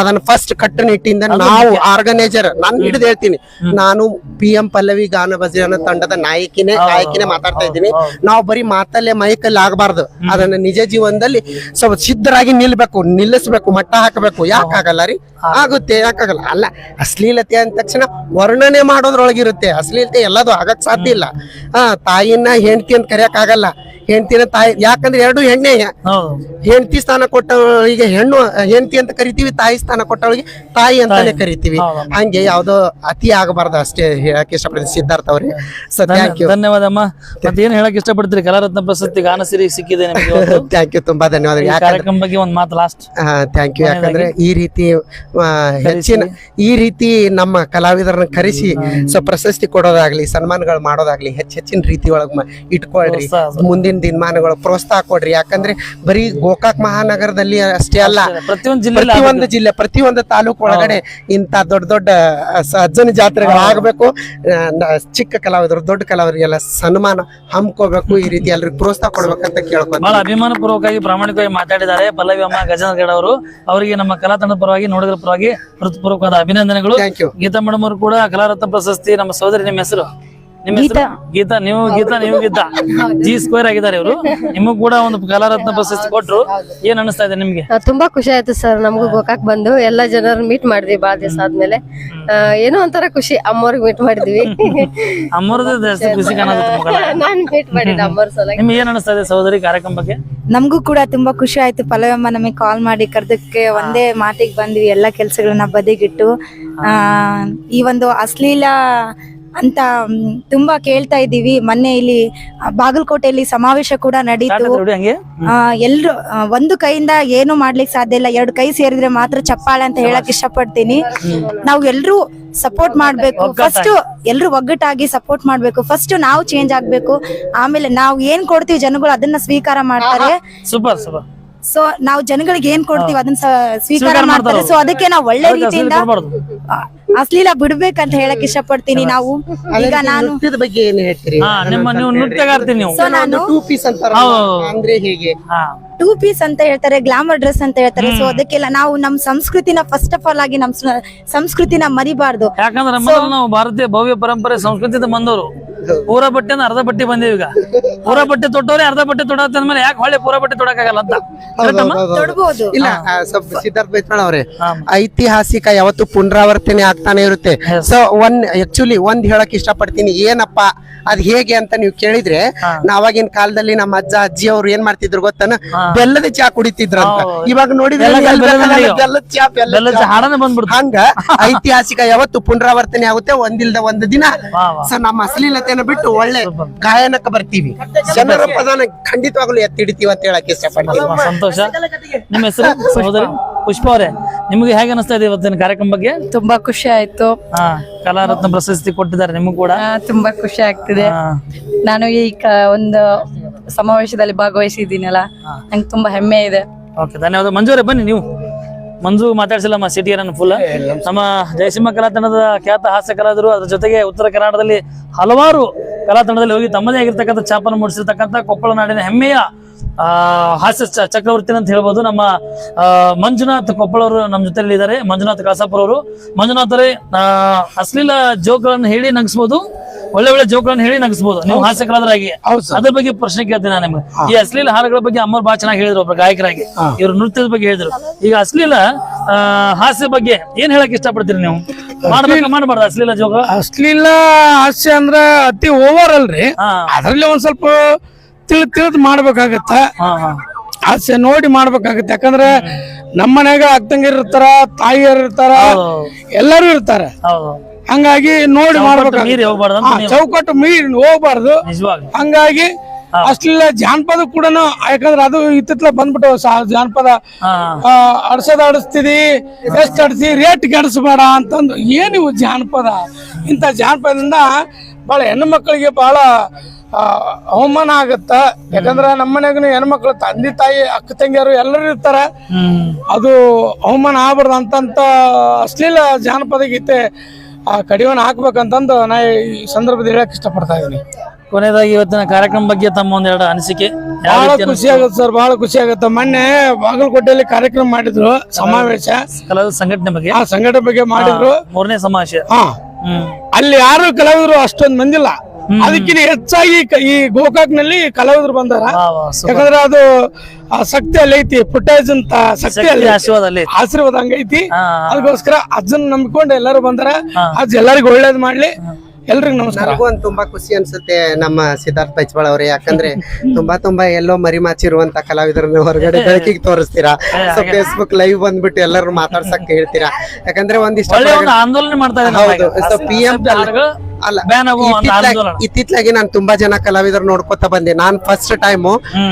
ಅದನ್ನ ಫಸ್ಟ್ ಕಟ್ಟುನಿಟ್ಟಿಂದ ನಾವು ಆರ್ಗನೈಜರ್ ನಾನು ಹಿಡಿದು ಹೇಳ್ತೀನಿ. ನಾನು ಪಿ ಎಂ ಪಲ್ಲವಿ ಗಾನ ಭಜನ ತಂಡದ ನಾಯಕಿನೇ ನಾಯಕಿನೇ ಮಾತಾಡ್ತಾ ಇದ್ದೀನಿ. ನಾವು ಬರೀ ಮಾತಲ್ಲೇ ಮೈಕಲ್ಲಿ ಆಗಬಾರ್ದು. ಅದನ್ನ ನಿಜ ಜೀವನದಲ್ಲಿ ಸ್ವಲ್ಪ ಸಿದ್ಧರಾಗಿ ನಿಲ್ಬೇಕು ನಿಲ್ಲಿಸ್ಬೇಕು ಮಟ್ಟ ಹಾಕಬೇಕು. ಯಾಕಾಗಲ್ಲ ರೀ? ಆಗುತ್ತೆ ಯಾಕಾಗಲ್ಲ? ಅಲ್ಲ ಅಶ್ಲೀಲತೆ ಅಂದ ತಕ್ಷಣ ವರ್ಣನೆ ಮಾಡೋದ್ರೊಳಗಿರುತ್ತೆ. ಅಶ್ಲೀಲತೆ ಎಲ್ಲದು ಆಗಕ್ ಸಾಧ್ಯ ಇಲ್ಲ. ಹಾ ತಾಯಿನ ಹೆಂಡತಿ ಅಂತ ಕರೆಯಕ್ ಆಗಲ್ಲ ಹೆಂಡತಿನ ತಾಯಿ ಯಾಕಂದ್ರೆ ಎರಡು ಹೆಣ್ಣೆ. ಹೆಂಡತಿ ಸ್ಥಾನ ಕೊಟ್ಟವಳಿಗೆ ಹೆಣ್ಣು ಹೆಂಡತಿ ಅಂತ ಕರಿತೀವಿ ತಾಯಿ ಸ್ಥಾನ ಕೊಟ್ಟವಳಿಗೆ ತಾಯಿ ಅಂತಾನೆ ಕರಿತೀವಿ. ಹಂಗೆ ಯಾವ್ದೋ ಅತಿ ಆಗಬಾರ್ದು ಅಷ್ಟೇ ಹೇಳಕ್ ಇಷ್ಟಪಡ್ತೀನಿ ಸಿದ್ಧಾರ್ಥ ಅವ್ರಿ. ಸೊ ಥ್ಯಾಂಕ್ ಯು ಧನ್ಯವಾದ ಅಮ್ಮ ಮತ್ತೆ ಏನ್ ಹೇಳಕ್ ಇಷ್ಟಪಡ್ತೀರಿ? ಕಲಾರತ್ನ ಪ್ರಶಸ್ತಿ ಗಾನಸಿರಿ ಸಿಕ್ಕಿದೆ. ಥ್ಯಾಂಕ್ ಯು ತುಂಬಾ ಧನ್ಯವಾದ ಕಾರ್ಯಕ್ರಮ ಬಗ್ಗೆ ಒಂದ್ ಮಾತು ಲಾಸ್ಟ್ ಥ್ಯಾಂಕ್ ಯು ಯಾಕಂದ್ರೆ ಈ ರೀತಿ ಆ, ಹೆಚ್ಚಿನ ಈ ರೀತಿ ನಮ್ಮ ಕಲಾವಿದರನ್ನ ಕರೆಸಿ ಸೊ ಪ್ರಶಸ್ತಿ ಕೊಡೋದಾಗ್ಲಿ ಸನ್ಮಾನಗಳು ಮಾಡೋದಾಗ್ಲಿ ಹೆಚ್ಚು ಹೆಚ್ಚಿನ ರೀತಿ ಒಳಗ್ ಇಟ್ಕೊಳ್ರಿ. ಮುಂದಿನ ದಿನಮಾನಗಳು ಪ್ರೋತ್ಸಾಹ ಕೊಡ್ರಿ. ಯಾಕಂದ್ರೆ ಬರೀ ಗೋಕಾಕ್ ಮಹಾನಗರದಲ್ಲಿ ಅಷ್ಟೇ ಅಲ್ಲ ಪ್ರತಿಯೊಂದು ಜಿಲ್ಲೆ ಪ್ರತಿಯೊಂದು ಜಿಲ್ಲೆ ಪ್ರತಿಯೊಂದು ತಾಲೂಕು ಒಳಗಡೆ ಇಂತ ದೊಡ್ಡ ದೊಡ್ಡ ಸಜ್ಜನ ಜಾತ್ರೆಗಳು ಆಗ್ಬೇಕು. ಚಿಕ್ಕ ಕಲಾವಿದರು ದೊಡ್ಡ ಕಲಾವಿದರಿಗೆಲ್ಲ ಸನ್ಮಾನ ಹಮ್ಕೋಬೇಕು. ಈ ರೀತಿ ಎಲ್ಲರಿಗೂ ಪ್ರೋತ್ಸಾಹ ಕೊಡ್ಬೇಕಂತ ಕೇಳ್ಕೊಂಡು ಬಹಳ ಅಭಿಮಾನ ಪೂರ್ವಕವಾಗಿ ಪ್ರಾಮಾಣಿಕವಾಗಿ ಮಾತಾಡಿದ್ದಾರೆ ಪಲ್ಲವಿ ಅಮ್ಮ ಗಜೇಂದ್ರ ಗೌಡ ಅವರು. ಅವರಿಗೆ ನಮ್ಮ ಕಲಾ ತಂಡದ ಪರವಾಗಿ ನೋಡಿದ್ರ ಪರವಾಗಿ ಹೃತ್ಪೂರ್ವಕವಾದ ಅಭಿನಂದನೆಗಳು. ಗೀತಾ ಮೇಡಮ್ ಅವರು ಕೂಡ ಕಲಾರತ್ನ ಪ್ರಶಸ್ತಿ ನಮ್ಮ ಸಹೋದರಿ ನಿಮ್ಮ ಹೆಸರು? ನಿಮ್ಮ ಹೆಸರು? ಗೀತಾ. ನೀವು ಗೀತಾ ನೀವು ಗೀತಾ. ಜಿ ಸ್ಕ್ವೇರ್ ಆಗಿದ್ದಾರೆ ಇವರು. ನಿಮಗೂ ಕೂಡ ಒಂದು ಕಲಾರತ್ನ ಪ್ರಶಸ್ತಿ ಕೊಟ್ರು. ಏನ್ ಅನಿಸ್ತಾ ಇದೆ ನಿಮ್ಗೆ? ತುಂಬಾ ಖುಷಿ ಆಯ್ತು ಸರ್ ನಮಗೂ ಗೋಕಾಕ್ ಬಂದು. ಎಲ್ಲಾ ಜನರು ಮೀಟ್ ಮಾಡಿದ್ವಿ ಬಾಳ ದಿವಸ ಆದ್ಮೇಲೆ. ಆ, ಏನೋ ಒಂಥರ ಖುಷಿ ಅಮ್ಮವ್ರಿಗೆ ಮೀಟ್ ಮಾಡಿದ್ವಿ. ಅಮ್ಮರದ್ದು ಜಾಸ್ತಿ ಖುಷಿ ಮಗಳ. ಮೀಟ್ ಮಾಡಿದ್ದೆ ಅಮ್ಮವ್ರ ಸಲ ನಿಮ್ಗೆ ಏನ್ ಅನಿಸ್ತಾ ಇದೆ ಸಹೋದರಿ ಕಾರ್ಯಕ್ರಮ ಬಗ್ಗೆ ನಮಗೂ ಕೂಡ ತುಂಬಾ ಖುಷಿ ಆಯ್ತು. ಪಲವಮ್ಮ ನಮಗೆ ಕಾಲ್ ಮಾಡಿ ಕರೆದಕ್ಕೆ ಒಂದೇ ಮಾತಿಗೆ ಬಂದ್ವಿ. ಎಲ್ಲಾ ಕೆಲಸಗಳನ್ನ ಬದಿಗಿಟ್ಟು. ಆ ಈ ಒಂದು ಅಶ್ಲೀಲ ಅಂತ ತುಂಬಾ ಕೇಳ್ತಾ ಇದ್ದೀವಿ. ಮೊನ್ನೆ ಇಲ್ಲಿ ಬಾಗಲಕೋಟೆಯಲ್ಲಿ ಸಮಾವೇಶ ಕೂಡ ನಡೀತು. ನೋಡಿ ಆ, ಎಲ್ರು ಆ, ಒಂದು ಕೈಯಿಂದ ಏನು ಮಾಡ್ಲಿಕ್ಕೆ ಸಾಧ್ಯ ಇಲ್ಲ. ಎರಡು ಕೈ ಸೇರಿದ್ರೆ ಮಾತ್ರ ಚಪ್ಪಾಳೆ ಅಂತ ಹೇಳಕ್ ಇಷ್ಟಪಡ್ತೀನಿ. ನಾವು ಎಲ್ರು ಸಪೋರ್ಟ್ ಮಾಡ್ಬೇಕು. ಫಸ್ಟ್ ಎಲ್ರು ಒಗ್ಗಟ್ಟಾಗಿ ಸಪೋರ್ಟ್ ಮಾಡ್ಬೇಕು. ಫಸ್ಟ್ ನಾವು ಚೇಂಜ್ ಆಗ್ಬೇಕು. ಆಮೇಲೆ ನಾವು ಏನ್ ಕೊಡ್ತೀವಿ ಜನಗಳು ಅದನ್ನ ಸ್ವೀಕಾರ ಮಾಡ್ತಾರೆ. ಸೂಪರ್ ಸೂಪರ್ ಸೊ ನಾವು ಜನಗಳಿಗೆ ಏನ್ ಕೊಡ್ತೀವಿ ಅದನ್ನ ಸ- ಸ್ವೀಕಾರ ಮಾಡ್ತಾರೆ ಮಾಡ್ತಾರೆ. ಸೊ ಅದಕ್ಕೆ ನಾವು ಒಳ್ಳೆ ರೀತಿಯಿಂದ ಕೊಡ್ಬಾರ್ದು. ಆ, ಅಶ್ಲೀಲ ಬಿಡ್ಬೇಕಂತ ಹೇಳಕ್ ಇಷ್ಟಪಡ್ತೀನಿ ನಾವು. ಈಗ ನಾನು ನೃತ್ಯದ ಬಗ್ಗೆ ಏನು ಹೇಳ್ತೀರಿ? ಹಾ ನಿಮ್ಮ ನೀವು ನೃತ್ಯಗಾರ್ತಿ ನೀವು. ಸೊ ನಾನು ಟೂ ಪೀಸ್ ಅಂತಾರ ಅಂದ್ರೆ ಹೇಗೆ? ಹಾ. ಟೂ ಪೀಸ್ ಅಂತ ಹೇಳ್ತಾರೆ ಗ್ಲಾಮರ್ ಡ್ರೆಸ್ ಅಂತ ಹೇಳ್ತಾರೆ. ಸೊ ಅದಕ್ಕೆಲ್ಲ ನಾವು ನಮ್ ಸಂಸ್ಕೃತಿನ ಫಸ್ಟ್ ಆಫ್ ಆಲ್ ಆಗಿ ನಮ್ ಸ- ಸಂಸ್ಕೃತಿನ ಮರಿಬಾರ್ದು. ಯಾಕಂದ್ರೆ ಮೊದಲು ನಾವು ಭಾರತೀಯ ಭವ್ಯ ಪರಂಪರೆ ಸಂಸ್ಕೃತಿಯಿಂದ ಬಂದವರು. ಪೂರ ಬಟ್ಟೆ ಅರ್ಧ ಬಟ್ಟೆ ಬಂದೇವಿ ಈಗ. ಪೂರ ಬಟ್ಟೆ ತೊಟ್ಟವ್ರೆ ಅರ್ಧ ಬಟ್ಟೆ ತೊಡತ್ತ ಅಂದ್ಮೇಲೆ ಯಾಕೆ ಹೊಳೆ ಪೂರ ಬಟ್ಟೆ ತೊಡಕಾಗಲ್ಲ ಅಂತ? ಕರೆಕ್ಟಮ್ಮ? ತೊಡ್ಬೋದು. ಇಲ್ಲ ಆ, ಸ್ವಲ್ಪ ಸಿದ್ಧಾರ್ಥ ಬೈತಾಳ ಅವ್ರೆ. ಐತಿಹಾಸಿಕ ಯಾವತ್ತು ಪುನರಾವರ್ತನೆ ಆಗ್ತಾನೆ ಇರುತ್ತೆ. ಸೊ ಒಂದ್ ಆಕ್ಚುಲಿ ಒಂದ್ ಹೇಳಕ್ ಇಷ್ಟಪಡ್ತೀನಿ. ಏನಪ್ಪ ಅದ್ ಹೇಗೆ ಅಂತ ನೀವು ಕೇಳಿದ್ರೆ ನಾವಾಗಿನ ಕಾಲದಲ್ಲಿ ನಮ್ಮ ಅಜ್ಜ ಅಜ್ಜಿ ಅವ್ರು ಏನ್ ಮಾಡ್ತಿದ್ರು ಗೊತ್ತಾನ? ಬೆಲ್ಲದ ಚಾ ಕುಡಿತಿದ್ರು ಅಂತ. ಇವಾಗ ನೋಡಿದ್ರೆ ಬೆಲ್ಲದ ಚಾ ಬೆಲ್ಲದ ಹಂಗ ಐತಿಹಾಸಿಕ ಯಾವತ್ತು ಪುನರಾವರ್ತನೆ ಆಗುತ್ತೆ? ಒಂದಿಲ್ದ ಒಂದು ದಿನ. ಸೊ ನಮ್ಮ ಅಶ್ಲೀಲತೆಯನ್ನು ಬಿಟ್ಟು ಒಳ್ಳೆ ಗಾಯನಕ್ಕೆ ಬರ್ತೀವಿ. ಜನರ ಪದನ ಖಂಡಿತವಾಗ್ಲೂ ಎತ್ತಿಡಿತೀವಿ ಅಂತ ಹೇಳಕ್ ಇಷ್ಟಪಡ್ತೀನಿ. ಸಂತೋಷ. ನಿಮ್ಮ ಹೆಸರು ಸಹೋದರಿ? ಪುಷ್ಪ ಅವರೇ ನಿಮಗೆ ಹೇಗೆ ಅನಿಸ್ತಾ ಇದೆ ಇವತ್ತಿನ ಕಾರ್ಯಕ್ರಮ ಬಗ್ಗೆ? ತುಂಬಾ ಖುಷಿ ಆಯ್ತು. ಹಾ ಕಲಾರತ್ನ ಪ್ರಶಸ್ತಿ ಕೊಟ್ಟಿದ್ದಾರೆ ನಿಮ್ಗೆ ಕೂಡ. ಆ, ತುಂಬಾ ಖುಷಿ ಆಗ್ತಿದೆ. ಹಾ. ನಾನು ಈ ಕ- ಒಂದು ಸಮಾವೇಶದಲ್ಲಿ ಭಾಗವಹಿಸಿದ್ದೀನಲ್ಲ ನಂಗೆ ತುಂಬಾ ಹೆಮ್ಮೆ ಇದೆ. ಓಕೆ ಧನ್ಯವಾದ. ಮಂಜು ಅವರೇ ಬನ್ನಿ ನೀವು. ಮಂಜು ಮಾತಾಡ್ಸಿಲ್ಲಮ್ಮ ನಮ್ಮ ಸಿಟಿ ಫುಲ್ ನಮ್ಮ ಜಯಸಿಂಹ ಕಲಾತಂಡದ ಖ್ಯಾತ ಹಾಸ್ಯ ಕಲಾವಿದರು ಅದ್ರ ಜೊತೆಗೆ ಉತ್ತರ ಕರ್ನಾಟಕದಲ್ಲಿ ಹಲವಾರು ಕಲಾತಂಡದಲ್ಲಿ ಹೋಗಿ ತಮ್ಮದೇ ಆಗಿರ್ತಕ್ಕಂಥ ಛಾಪನ್ನು ಮೂಡಿಸಿರ್ತಕ್ಕಂಥ ಕೊಪ್ಪಳ ನಾಡಿನ ಹೆಮ್ಮೆಯ ಆ, ಹಾಸ್ಯ ಚಕ್ರವರ್ತಿ ಅಂತ ಹೇಳ್ಬೋದು. ನಮ್ಮ ಮಂಜುನಾಥ್ ಕೊಪ್ಪಳವರು ನಮ್ಮ ಜೊತೆಲಿ ಇದ್ದಾರೆ ಮಂಜುನಾಥ್ ಕಾಸಾಪುರ ಅವರು ಮಂಜುನಾಥ್ ಅವರೇ ಅಶ್ಲೀಲ ಜೋಕ್ಗಳನ್ನು ಹೇಳಿ ನಗಿಸ್ಬೋದು. ಒಳ್ಳೆ ಒಳ್ಳೆ ಜೋಕ್ಗಳನ್ನು ಹೇಳಿ ನಗಿಸ್ಬೋದು. ನೀವು ಹಾಸ್ಯ ಕಲಾವಿದರಾಗಿ ಅದ್ರ ಬಗ್ಗೆ ಪ್ರಶ್ನೆ ಕೇಳ್ತೀನಿ ನಾನು ನಿಮ್ಗೆ. ಈ ಅಶ್ಲೀಲ ಹಾಡುಗಳ ಬಗ್ಗೆ ಅಮ್ಮ ಬಹಳ ಚೆನ್ನಾಗಿ ಹೇಳಿದ್ರು ಒಬ್ಬ ಗಾಯಕರಾಗಿ. ಇವ್ರ ನೃತ್ಯದ ಬಗ್ಗೆ ಹೇಳಿದ್ರು. ಈಗ ಅಶ್ಲೀಲ ಹಾಸ್ಯ ಬಗ್ಗೆ ಏನ್ ಹೇಳಕ್ ಇಷ್ಟಪಡ್ತೀರಿ ನೀವು? ಮಾಡ್ಬೇಕು ಮಾಡಬಾರ್ದು ಅಶ್ಲೀಲ ಜೋಗ ಅಶ್ಲೀಲ ಹಾಸ್ಯ ಅಂದ್ರ ಅತಿ ಓವರ್ ಅಲ್ರಿ. ಅದ್ರಲ್ಲಿ ಒಂದ್ ಸ್ವಲ್ಪ ತಿಳ್ ತಿಳಿದ್ ಮಾಡ್ಬೇಕಾಗತ್ತ. ಆಸೆ ನೋಡಿ ಮಾಡ್ಬೇಕಾಗತ್ತೆ. ಯಾಕಂದ್ರೆ ನಮ್ಮ ಮನ್ಯಾಗ ಅಕ್ಕಂಗಿರ್ ಇರ್ತಾರ ತಾಯಿಯರ್ ಇರ್ತಾರ ಎಲ್ಲರೂ ಇರ್ತಾರ. ಹಂಗಾಗಿ ನೋಡಿ ಮಾಡ್ಬೇಕು ಚೌಕಟ್ಟು ಮೀರಿ ಹೋಗ್ಬಾರ್ದು. ಹಂಗಾಗಿ ಅಷ್ಟಿಲ್ಲ ಜಾನಪದ ಕೂಡ ಯಾಕಂದ್ರೆ ಅದು ಇತ್ತಿತ್ಲ ಬಂದ್ಬಿಟ್ಟು ಜಾನಪದ ಅಡ್ಸದ ಅಡಿಸ್ತಿದಿ ಎಷ್ಟ್ ಅಡ್ಸಿ ರೇಟ್ ಗೆಡಸ್ಬೇಡ ಅಂತಂದು ಏನಿವು ಜಾನಪದ? ಇಂಥ ಜಾನಪದದಿಂದ ಬಹಳ ಹೆಣ್ಣು ಮಕ್ಕಳಿಗೆ ಬಹಳ ಅವಮಾನ ಆಗತ್ತ? ಯಾಕಂದ್ರ ನಮ್ಮ ಮನ್ಯಾಗನು ಹೆಣ್ಮಕ್ಳು ತಂದೆ ತಾಯಿ ಅಕ್ಕ ತಂಗಿಯರು ಎಲ್ಲರೂ ಇರ್ತಾರ. ಅದು ಅವಮಾನ ಆಗ್ಬಾರ್ದು ಅಂತಂತ ಅಶ್ಲೀಲ ಜಾನಪದ ಗೀತೆ ಆ ಕಡಿವನ್ನ ಹಾಕ್ಬೇಕಂತಂದು ನಾ ಈ ಸಂದರ್ಭದಲ್ಲಿ ಹೇಳಕ್ ಇಷ್ಟಪಡ್ತಾ ಇದೀನಿ ಕೊನೆಯದಾಗಿ ಇವತ್ತಿನ ಕಾರ್ಯಕ್ರಮ ಬಗ್ಗೆ ತಮ್ಮ ಒಂದೆರಡು ಅನಿಸಿಕೆ. ಬಹಳ ಖುಷಿ ಆಗುತ್ತೆ ಸರ್ ಬಹಳ ಖುಷಿ ಆಗುತ್ತೆ. ಮೊನ್ನೆ ಬಾಗಲಕೋಟೆಯಲ್ಲಿ ಕಾರ್ಯಕ್ರಮ ಮಾಡಿದ್ರು ಸಮಾವೇಶ. ಕಲಾವಿದ ಸಂಘಟನೆ ಬಗ್ಗೆ? ಆ ಸಂಘಟನೆ ಬಗ್ಗೆ ಮಾಡಿದ್ರು. ಮೂರನೇ ಸಮಾವೇಶ. ಹಾ. ಹ್ಮ್. ಅಲ್ಲಿ ಯಾರು ಕಲಾವಿದರು ಅಷ್ಟೊಂದು ಮಂದಿಲ್ಲ. ಅದಕ್ಕಿಂತ ಹೆಚ್ಚಾಗಿ ಈ ಗೋಕಾಕ್ನಲ್ಲಿ ಕಲಾವಿದರು ಬಂದಾರ. ಯಾಕಂದ್ರೆ ಅದು ಶಕ್ತಿ ಅಲ್ಲಿ ಐತಿ ಪುಟ್ಟೇಜ್ ಅಂತ ಶಕ್ತಿ ಅಲ್ಲಿ ಆಶೀರ್ವಾದ ಹಂಗೈತಿ ಅದಕ್ಕೋಸ್ಕರ ಅಜ್ಜನ್ ನಂಬಿಕೊಂಡು ಎಲ್ಲಾರು ಬಂದಾರ. ಅಜ್ಜ ಎಲ್ಲರಿಗೂ ಒಳ್ಳೇದ್ ಮಾಡ್ಲಿ. ಎಲ್ರಿಗೂ ನಮಸ್ಕಾರ. ಒಂದ್ ತುಂಬಾ ಖುಷಿ ಅನ್ಸುತ್ತೆ ನಮ್ಮ ಸಿದ್ಧಾರ್ಥ ಪೈಚ್ಬಾಳ್ ಅವ್ರೆ. ಯಾಕಂದ್ರೆ ತುಂಬಾ ತುಂಬಾ ಎಲ್ಲೋ ಮರಿಮಾಚಿರುವಂತ ಕಲಾವಿದರನ್ನ ಹೊರಗಡೆ ಬೆಳಕಿಗೆ ತೋರಿಸ್ತೀರಾ. ಸೊ ಫೇಸ್ಬುಕ್ ಲೈವ್ ಬಂದ್ಬಿಟ್ಟು ಎಲ್ಲರೂ ಮಾತಾಡ್ಸಕ್ ಹೇಳ್ತೀರಾ. ಯಾಕಂದ್ರೆ ಒಂದಿಷ್ಟು ಒಳ್ಳೆ ಒಂದು ಆಂದೋಲನ ಮಾಡ್ತಾರೆ. ಪಿ ಎಂ ಅಲ್ಲ ಇತ್ತಿತ್ಲಾಗಿ- ನಾನು ತುಂಬಾ ಜನ ಕಲಾವಿದರು ನೋಡ್ಕೊತ ಬಂದೆ. ನಾನ್ ಫಸ್ಟ್ ಟೈಮ್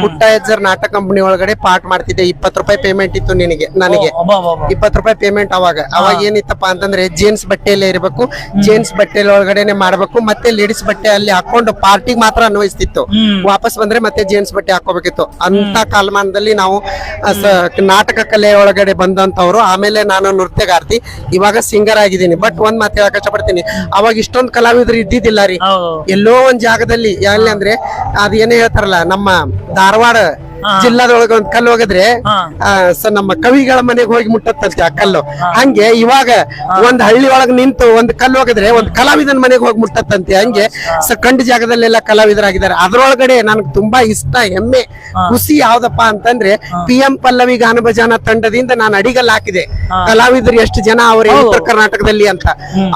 ಪುಟ್ಟ ಹೆಜ್ಜರ್ ನಾಟಕ ಕಂಪನಿ ಒಳಗಡೆ ಪಾರ್ಟ್ ಮಾಡ್ತಿದ್ದೆ. ಇಪ್ಪತ್ತು ರೂಪಾಯಿ ಪೇಮೆಂಟ್ ಇತ್ತು ನಿನಗೆ ನನಗೆ. ಇಪ್ಪತ್. ಇಪ್ಪತ್ತು ರೂಪಾಯಿ ಪೇಮೆಂಟ್ ಅವಾಗ. ಅವಾಗ ಏನಿತ್ತಪ್ಪ ಅಂತಂದ್ರೆ ಜೀನ್ಸ್ ಬಟ್ಟೆಯಲ್ಲೇ ಇರಬೇಕು. ಜೀನ್ಸ್ ಬಟ್ಟೆ ಒಳಗಡೆನೆ ಮಾಡ್ಬೇಕು. ಮತ್ತೆ ಲೇಡೀಸ್ ಬಟ್ಟೆ ಅಲ್ಲಿ ಹಾಕೊಂಡು ಪಾರ್ಟಿಗೆ ಮಾತ್ರ ಅನ್ವಯಿಸ್ತಿತ್ತು. ವಾಪಸ್ ಬಂದ್ರೆ ಮತ್ತೆ ಜೀನ್ಸ್ ಬಟ್ಟೆ ಹಾಕೋಬೇಕಿತ್ತು. ಅಂತ ಕಾಲಮಾನದಲ್ಲಿ ನಾವು ನಾಟಕ ಕಲೆ ಒಳಗಡೆ ಬಂದಂತವ್ರು ಆಮೇಲೆ ನಾನು ನೃತ್ಯಗಾರ್ತಿ. ಇವಾಗ ಸಿಂಗರ್ ಆಗಿದ್ದೀನಿ. ಬಟ್ ಒಂದ್ ಮಾತು ಹೇಳಕ್ ಇಷ್ಟಪಡ್ತೀನಿ. ಅವಾಗ ಇಷ್ಟೊಂದ್ ಕಲಾವಿದ್ರು ಇದ್ದಿದ್ದಿಲ್ಲ ರೀ. ಎಲ್ಲೋ ಒಂದ್ ಜಾಗದಲ್ಲಿ ಎಲ್ಲಿ ಅಂದ್ರೆ ಅದ್ ಏನೇ ಹೇಳ್ತಾರಲ್ಲ ನಮ್ಮ ಧಾರವಾಡ ಜಿಲ್ಲಾದೊಳಗ ಒಂದ್ ಕಲ್ಲು ಹೋಗಿದ್ರೆ ಹಾ. ಆ, ಸ ನಮ್ಮ ಕವಿಗಳ ಮನೆಗೆ ಹೋಗಿ ಮುಟ್ಟತ್ತಂತೆ ಆ ಕಲ್ಲು. ಹಂಗೆ ಇವಾಗ ಒಂದ್ ಹಳ್ಳಿ ಒಳಗ್ ನಿಂತು ಒಂದ್ ಕಲ್ಲು ಹೋಗಿದ್ರೆ ಒಂದ್ ಕಲಾವಿದನ ಮನೆಗೆ ಹೋಗಿ ಮುಟ್ಟತ್ತಂತೆ. ಹಂಗೆ ಸ ಕಂಡ ಜಾಗದಲ್ಲೆಲ್ಲ ಕಲಾವಿದರಾಗಿದ್ದಾರೆ. ಅದ್ರೊಳಗಡೆ ನನಗೆ ತುಂಬಾ ಇಷ್ಟ ಹೆಮ್ಮೆ ಖುಷಿ ಯಾವ್ದಪ್ಪ ಅಂತಂದ್ರೆ ಪಿ ಎಂ ಪಲ್ಲವಿ ಗಾನಭಜಾನ ತಂಡದಿಂದ ನಾನು ಅಡಿಗಲ್ ಹಾಕಿದೆ. ಕಲಾವಿದರು ಎಷ್ಟು ಜನ ಅವ್ರ ಉತ್ತರ ಕರ್ನಾಟಕದಲ್ಲಿ ಅಂತ.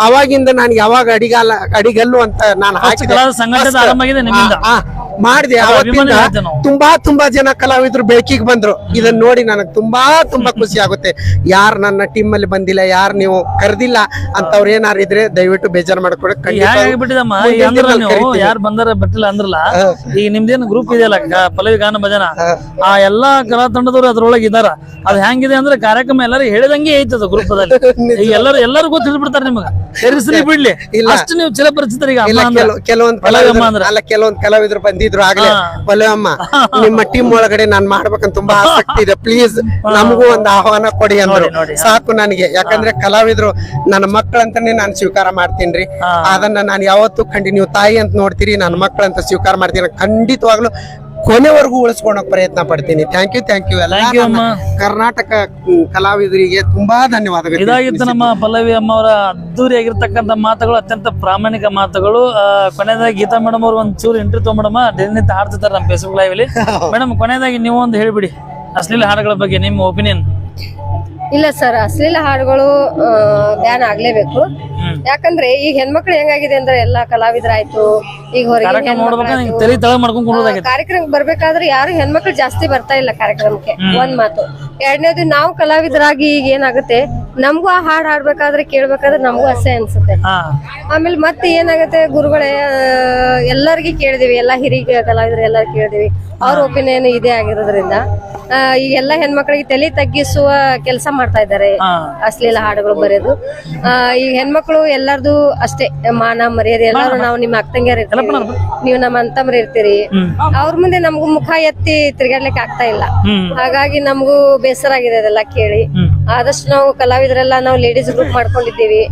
ಅವಾಗಿಂದ ನಾನು ಯಾವಾಗ ಅಡಿಗಾಲ ಅಡಿಗಲ್ಲು ಅಂತ ನಾನು ಹಾಕಿದೆ. ಮಾಡಿದೆ. ಅವತ್ತಿಂದ. ತುಂಬಾ ತುಂಬಾ ಜನ ಕಲಾವಿದರು ಬೆಳಕಿಗೆ ಬಂದ್ರು. ಇದನ್ನ ನೋಡಿ ನನಗೆ ತುಂಬಾ ತುಂಬಾ ಖುಷಿ ಆಗುತ್ತೆ. ಯಾರು ನನ್ನ ಟೀಮ್ ಅಲ್ಲಿ ಬಂದಿಲ್ಲ ಯಾರು ನೀವು ಕರೆದಿಲ್ಲ ಅಂತವ್ರು ಏನಾರು ಇದ್ರೆ ದಯವಿಟ್ಟು ಬೇಜಾರು ಮಾಡ್ಕೊಡಕ್ ಯಾರು ಬಂದಾರ ಬಟ್ಟಿಲ್ಲ ಅಂದ್ರಲ್ಲ ಈಗ ನಿಮ್ದೇನು ಗ್ರೂಪ್ ಇದೆಯಲ್ಲ ಪಲವಿ ಪಲ್ಲವಿ ಗಾನ ಭಜನ? ಆ ಎಲ್ಲಾ ಕಲಾ ತಂಡದವರು ಅದ್ರೊಳಗೆ ಇದಾರ. ಅದ್ ಹೆಂಗಿದೆ ಅಂದ್ರೆ ಕಾರ್ಯಕ್ರಮ ಎಲ್ಲರೂ ಹೇಳಿದಂಗೆ ಐತದ ಗ್ರೂಪ್ ಅದ ಈಗ ಎಲ್ಲರೂ ಎಲ್ಲರಿಗೂ ತಿಳಿದ್ಬಿಡ್ತಾರೆ ನಿಮಗ. ಸೇರಿಸ್ಲಿ ಬಿಡ್ಲಿ. ಇಲ್ಲ. ಅಷ್ಟು ನೀವು ಚಿಲಪರಿಚಿತರಿ ಈಗ ಕೆಲವೊಂದು. ಅಲ್ಲ ಕೆಲವೊಂದ್ ಕಲಾವಿದ್ರು ಬಂದಿದ್ರು ಆಗ್ಲೇ. ಪಲವಮ್ಮ ನಿಮ್ಮ ಟೀಮ್ ಒಳಗಡೆ ನಾನ್ ಮಾಡ್ಬೇಕಂತ ತುಂಬಾ ಆಸಕ್ತಿ ಇದೆ. ಪ್ಲೀಸ್ ನಮಗೂ ಒಂದು ಆಹ್ವಾನ ಕೊಡಿ ಅಂದ್ರು. ಸಾಕು ನನಗೆ. ಯಾಕಂದ್ರೆ ಕಲಾವಿದ್ರು ನನ್ನ ಮಕ್ಕಳಂತಾನೆ ನಾನು ಸ್ವೀಕಾರ ಮಾಡ್ತೀನಿ ಅದನ್ನ ನಾನು ಯಾವತ್ತೂ ಕಂಟಿನ್ಯೂ ತಾಯಿ ಅಂತ ನೋಡ್ತೀರಿ ನನ್ನ ಮಕ್ಕಳಂತ ಸ್ವೀಕಾರ ಮಾಡ್ತೀನಿ. ಖಂಡಿತವಾಗ್ಲೂ ಕೊನೆವರೆಗೂ ಉಳಿಸ್ಕೊಳಕ್ ಪ್ರಯತ್ನ ಪಡ್ತೀನಿ. ಥ್ಯಾಂಕ್ ಯು ಥ್ಯಾಂಕ್ ಯು ಎಲ್ಲ Thank you, ಅಮ್ಮ. ಕರ್ನಾಟಕ ಕಲಾವಿದರಿಗೆ ತುಂಬಾ ಧನ್ಯವಾದಗಳು. ಇದಾಗಿತ್ತು ನಮ್ಮ ಪಲ್ಲವಿ ಅಮ್ಮ ಅವರ ಅದ್ದೂರಿಯಾಗಿರ್ತಕ್ಕಂಥ ಮಾತುಗಳು ಅತ್ಯಂತ ಪ್ರಾಮಾಣಿಕ ಮಾತುಗಳು. ಆ, ಕೊನೆಯದಾಗಿ ಗೀತಾ ಮೇಡಮ್ ಅವರು ಒಂದ್ ಚೂರು ಇಂಟರ್ವ್ಯೂ ತಗೊಂಬಿಡಮ್ಮ ದಿನನಿತ್ಯ ಹಾಡ್ತಿರ್ತಾರೆ ನಮ್ಮ ಫೇಸ್ಬುಕ್ ಲೈವ್ ಅಲ್ಲಿ. ಮೇಡಮ್ ಕೊನೆಯದಾಗಿ ನೀವು ಒಂದು ಹೇಳ್ಬಿಡಿ. ಅಶ್ಲೀಲ ಹಾಡುಗಳ ಬಗ್ಗೆ ನಿಮ್ಮ ಒಪಿನಿಯನ್ ಇಲ್ಲ ಸರ್ ಅಶ್ಲೀಲ ಹಾಡುಗಳು ಬ್ಯಾನ್ ಆಗ್ಲೇಬೇಕು. ಯಾಕಂದ್ರೆ ಈಗ ಹೆಣ್ಮಕ್ಳು ಹೆಂಗಾಗಿದೆ ಅಂದ್ರೆ ಎಲ್ಲಾ ಕಲಾವಿದರಾಯ್ತು ಈಗ ಹೊರಗೆ ಕಾರ್ಯಕ್ರಮಕ್ಕೆ ಬರ್ಬೇಕಾದ್ರೆ ಯಾರು ಹೆಣ್ಮಕ್ಳು ಜಾಸ್ತಿ ಬರ್ತಾ ಇಲ್ಲ ಕಾರ್ಯಕ್ರಮಕ್ಕೆ. ಒಂದ್ ಮಾತು. ಎರಡನೇದು ನಾವು ಕಲಾವಿದರಾಗಿ ಈಗ ಏನಾಗುತ್ತೆ ನಮಗೂ ಆ ಹಾಡ್ ಹಾಡ್ಬೇಕಾದ್ರೆ ಕೇಳ್ಬೇಕಾದ್ರೆ ನಮಗೂ ಅಸೆ ಅನ್ಸುತ್ತೆ. ಹಾ. ಆಮೇಲೆ ಮತ್ತೆ ಏನಾಗುತ್ತೆ ಗುರುಗಳೇ ಎಲ್ಲರಿಗೂ ಕೇಳಿದಿವಿ ಎಲ್ಲಾ ಹಿರಿಯ ಕಲಾವಿದರು ಎಲ್ಲರೂ ಕೇಳಿದಿವಿ. ಅವ್ರ ಒಪಿನಿಯನ್ ಇದೇ ಆಗಿರೋದ್ರಿಂದ ಆ, ಈ ಎಲ್ಲಾ ಹೆಣ್ಮಕ್ಳಿಗೆ ತಲೆ ತಗ್ಗಿಸುವ ಕೆಲಸ ಮಾಡ್ತಾ ಇದ್ದಾರೆ. ಅಶ್ಲೀಲ ಹಾಡುಗಳು ಬರೆಯೋದು ಆ, ಈ ಹೆಣ್ಮಕ್ಳು ಎಲ್ಲಾರ್ದು ಅಷ್ಟೇ ಮಾನ ಮರ್ಯಾದೆ ಎಲ್ಲಾರು ನಾವು ನಿಮ್ಮ ಅಕ್ಕಂಗ್ಯಾರ ಇರ್ತೀವಿ. ನೀವು ನಮ್ಮ ಅಂತಮ್ರ ಇರ್ತೀರಿ. ಅವ್ರ ಮುಂದೆ ನಮಗೂ ಮುಖ ಎತ್ತಿ ತಿರ್ಗಾಡ್ಲಿಕ್ಕೆ ಆಗ್ತಾ ಇಲ್ಲ. ಹಾಗಾಗಿ ನಮಗೂ ಬೇಸರ ಆಗಿದೆ ಅದೆಲ್ಲ ಕೇಳಿ. ಆದಷ್ಟು ನಾವು ಕಲಾವಿದರೆಲ್ಲ ನಾವು ಲೇಡೀಸ್ ಗ್ರೂಪ್ ಮಾಡ್ಕೊಂಡಿದ್ದೀವಿ.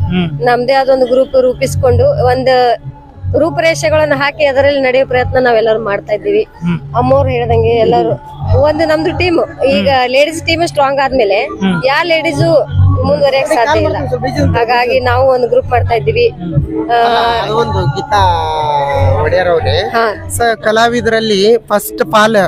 ನಮ್ದೇ ಆದ ಒಂದು ಗ್ರೂಪ್ ರೂಪಿಸ್ಕೊಂಡು ಒಂದು ರೂಪರೇಷೆಗಳನ್ನ ಹಾಕಿ ಅದರಲ್ಲಿ ನಡೆಯೋ ಪ್ರಯತ್ನ ನಾವೆಲ್ಲರೂ ಮಾಡ್ತಾ ಇದ್ದೀವಿ. ಅಮ್ಮವ್ರು ಹೇಳ್ದಂಗೆ ಎಲ್ಲರೂ. ಒಂದು ನಮ್ದು ಟೀಮ್ ಈಗ ಲೇಡೀಸ್ ಟೀಮ್ ಸ್ಟ್ರಾಂಗ್ ಆದ್ಮೇಲೆ ಯಾವ ಲೇಡೀಸು ಮುಂದುವರಿಯಕ್ ಸಾಧ್ಯ ಇಲ್ಲ. ಹಾಗಾಗಿ ನಾವು ಒಂದು ಗ್ರೂಪ್ ಮಾಡ್ತಾ ಇದ್ದೀವಿ. ಆ, ಅದು ಒಂದು ಗೀತಾ ಸ ಕಲಾವಿದರಲ್ಲಿ ಫಸ್ಟ್ ಪಾಲ್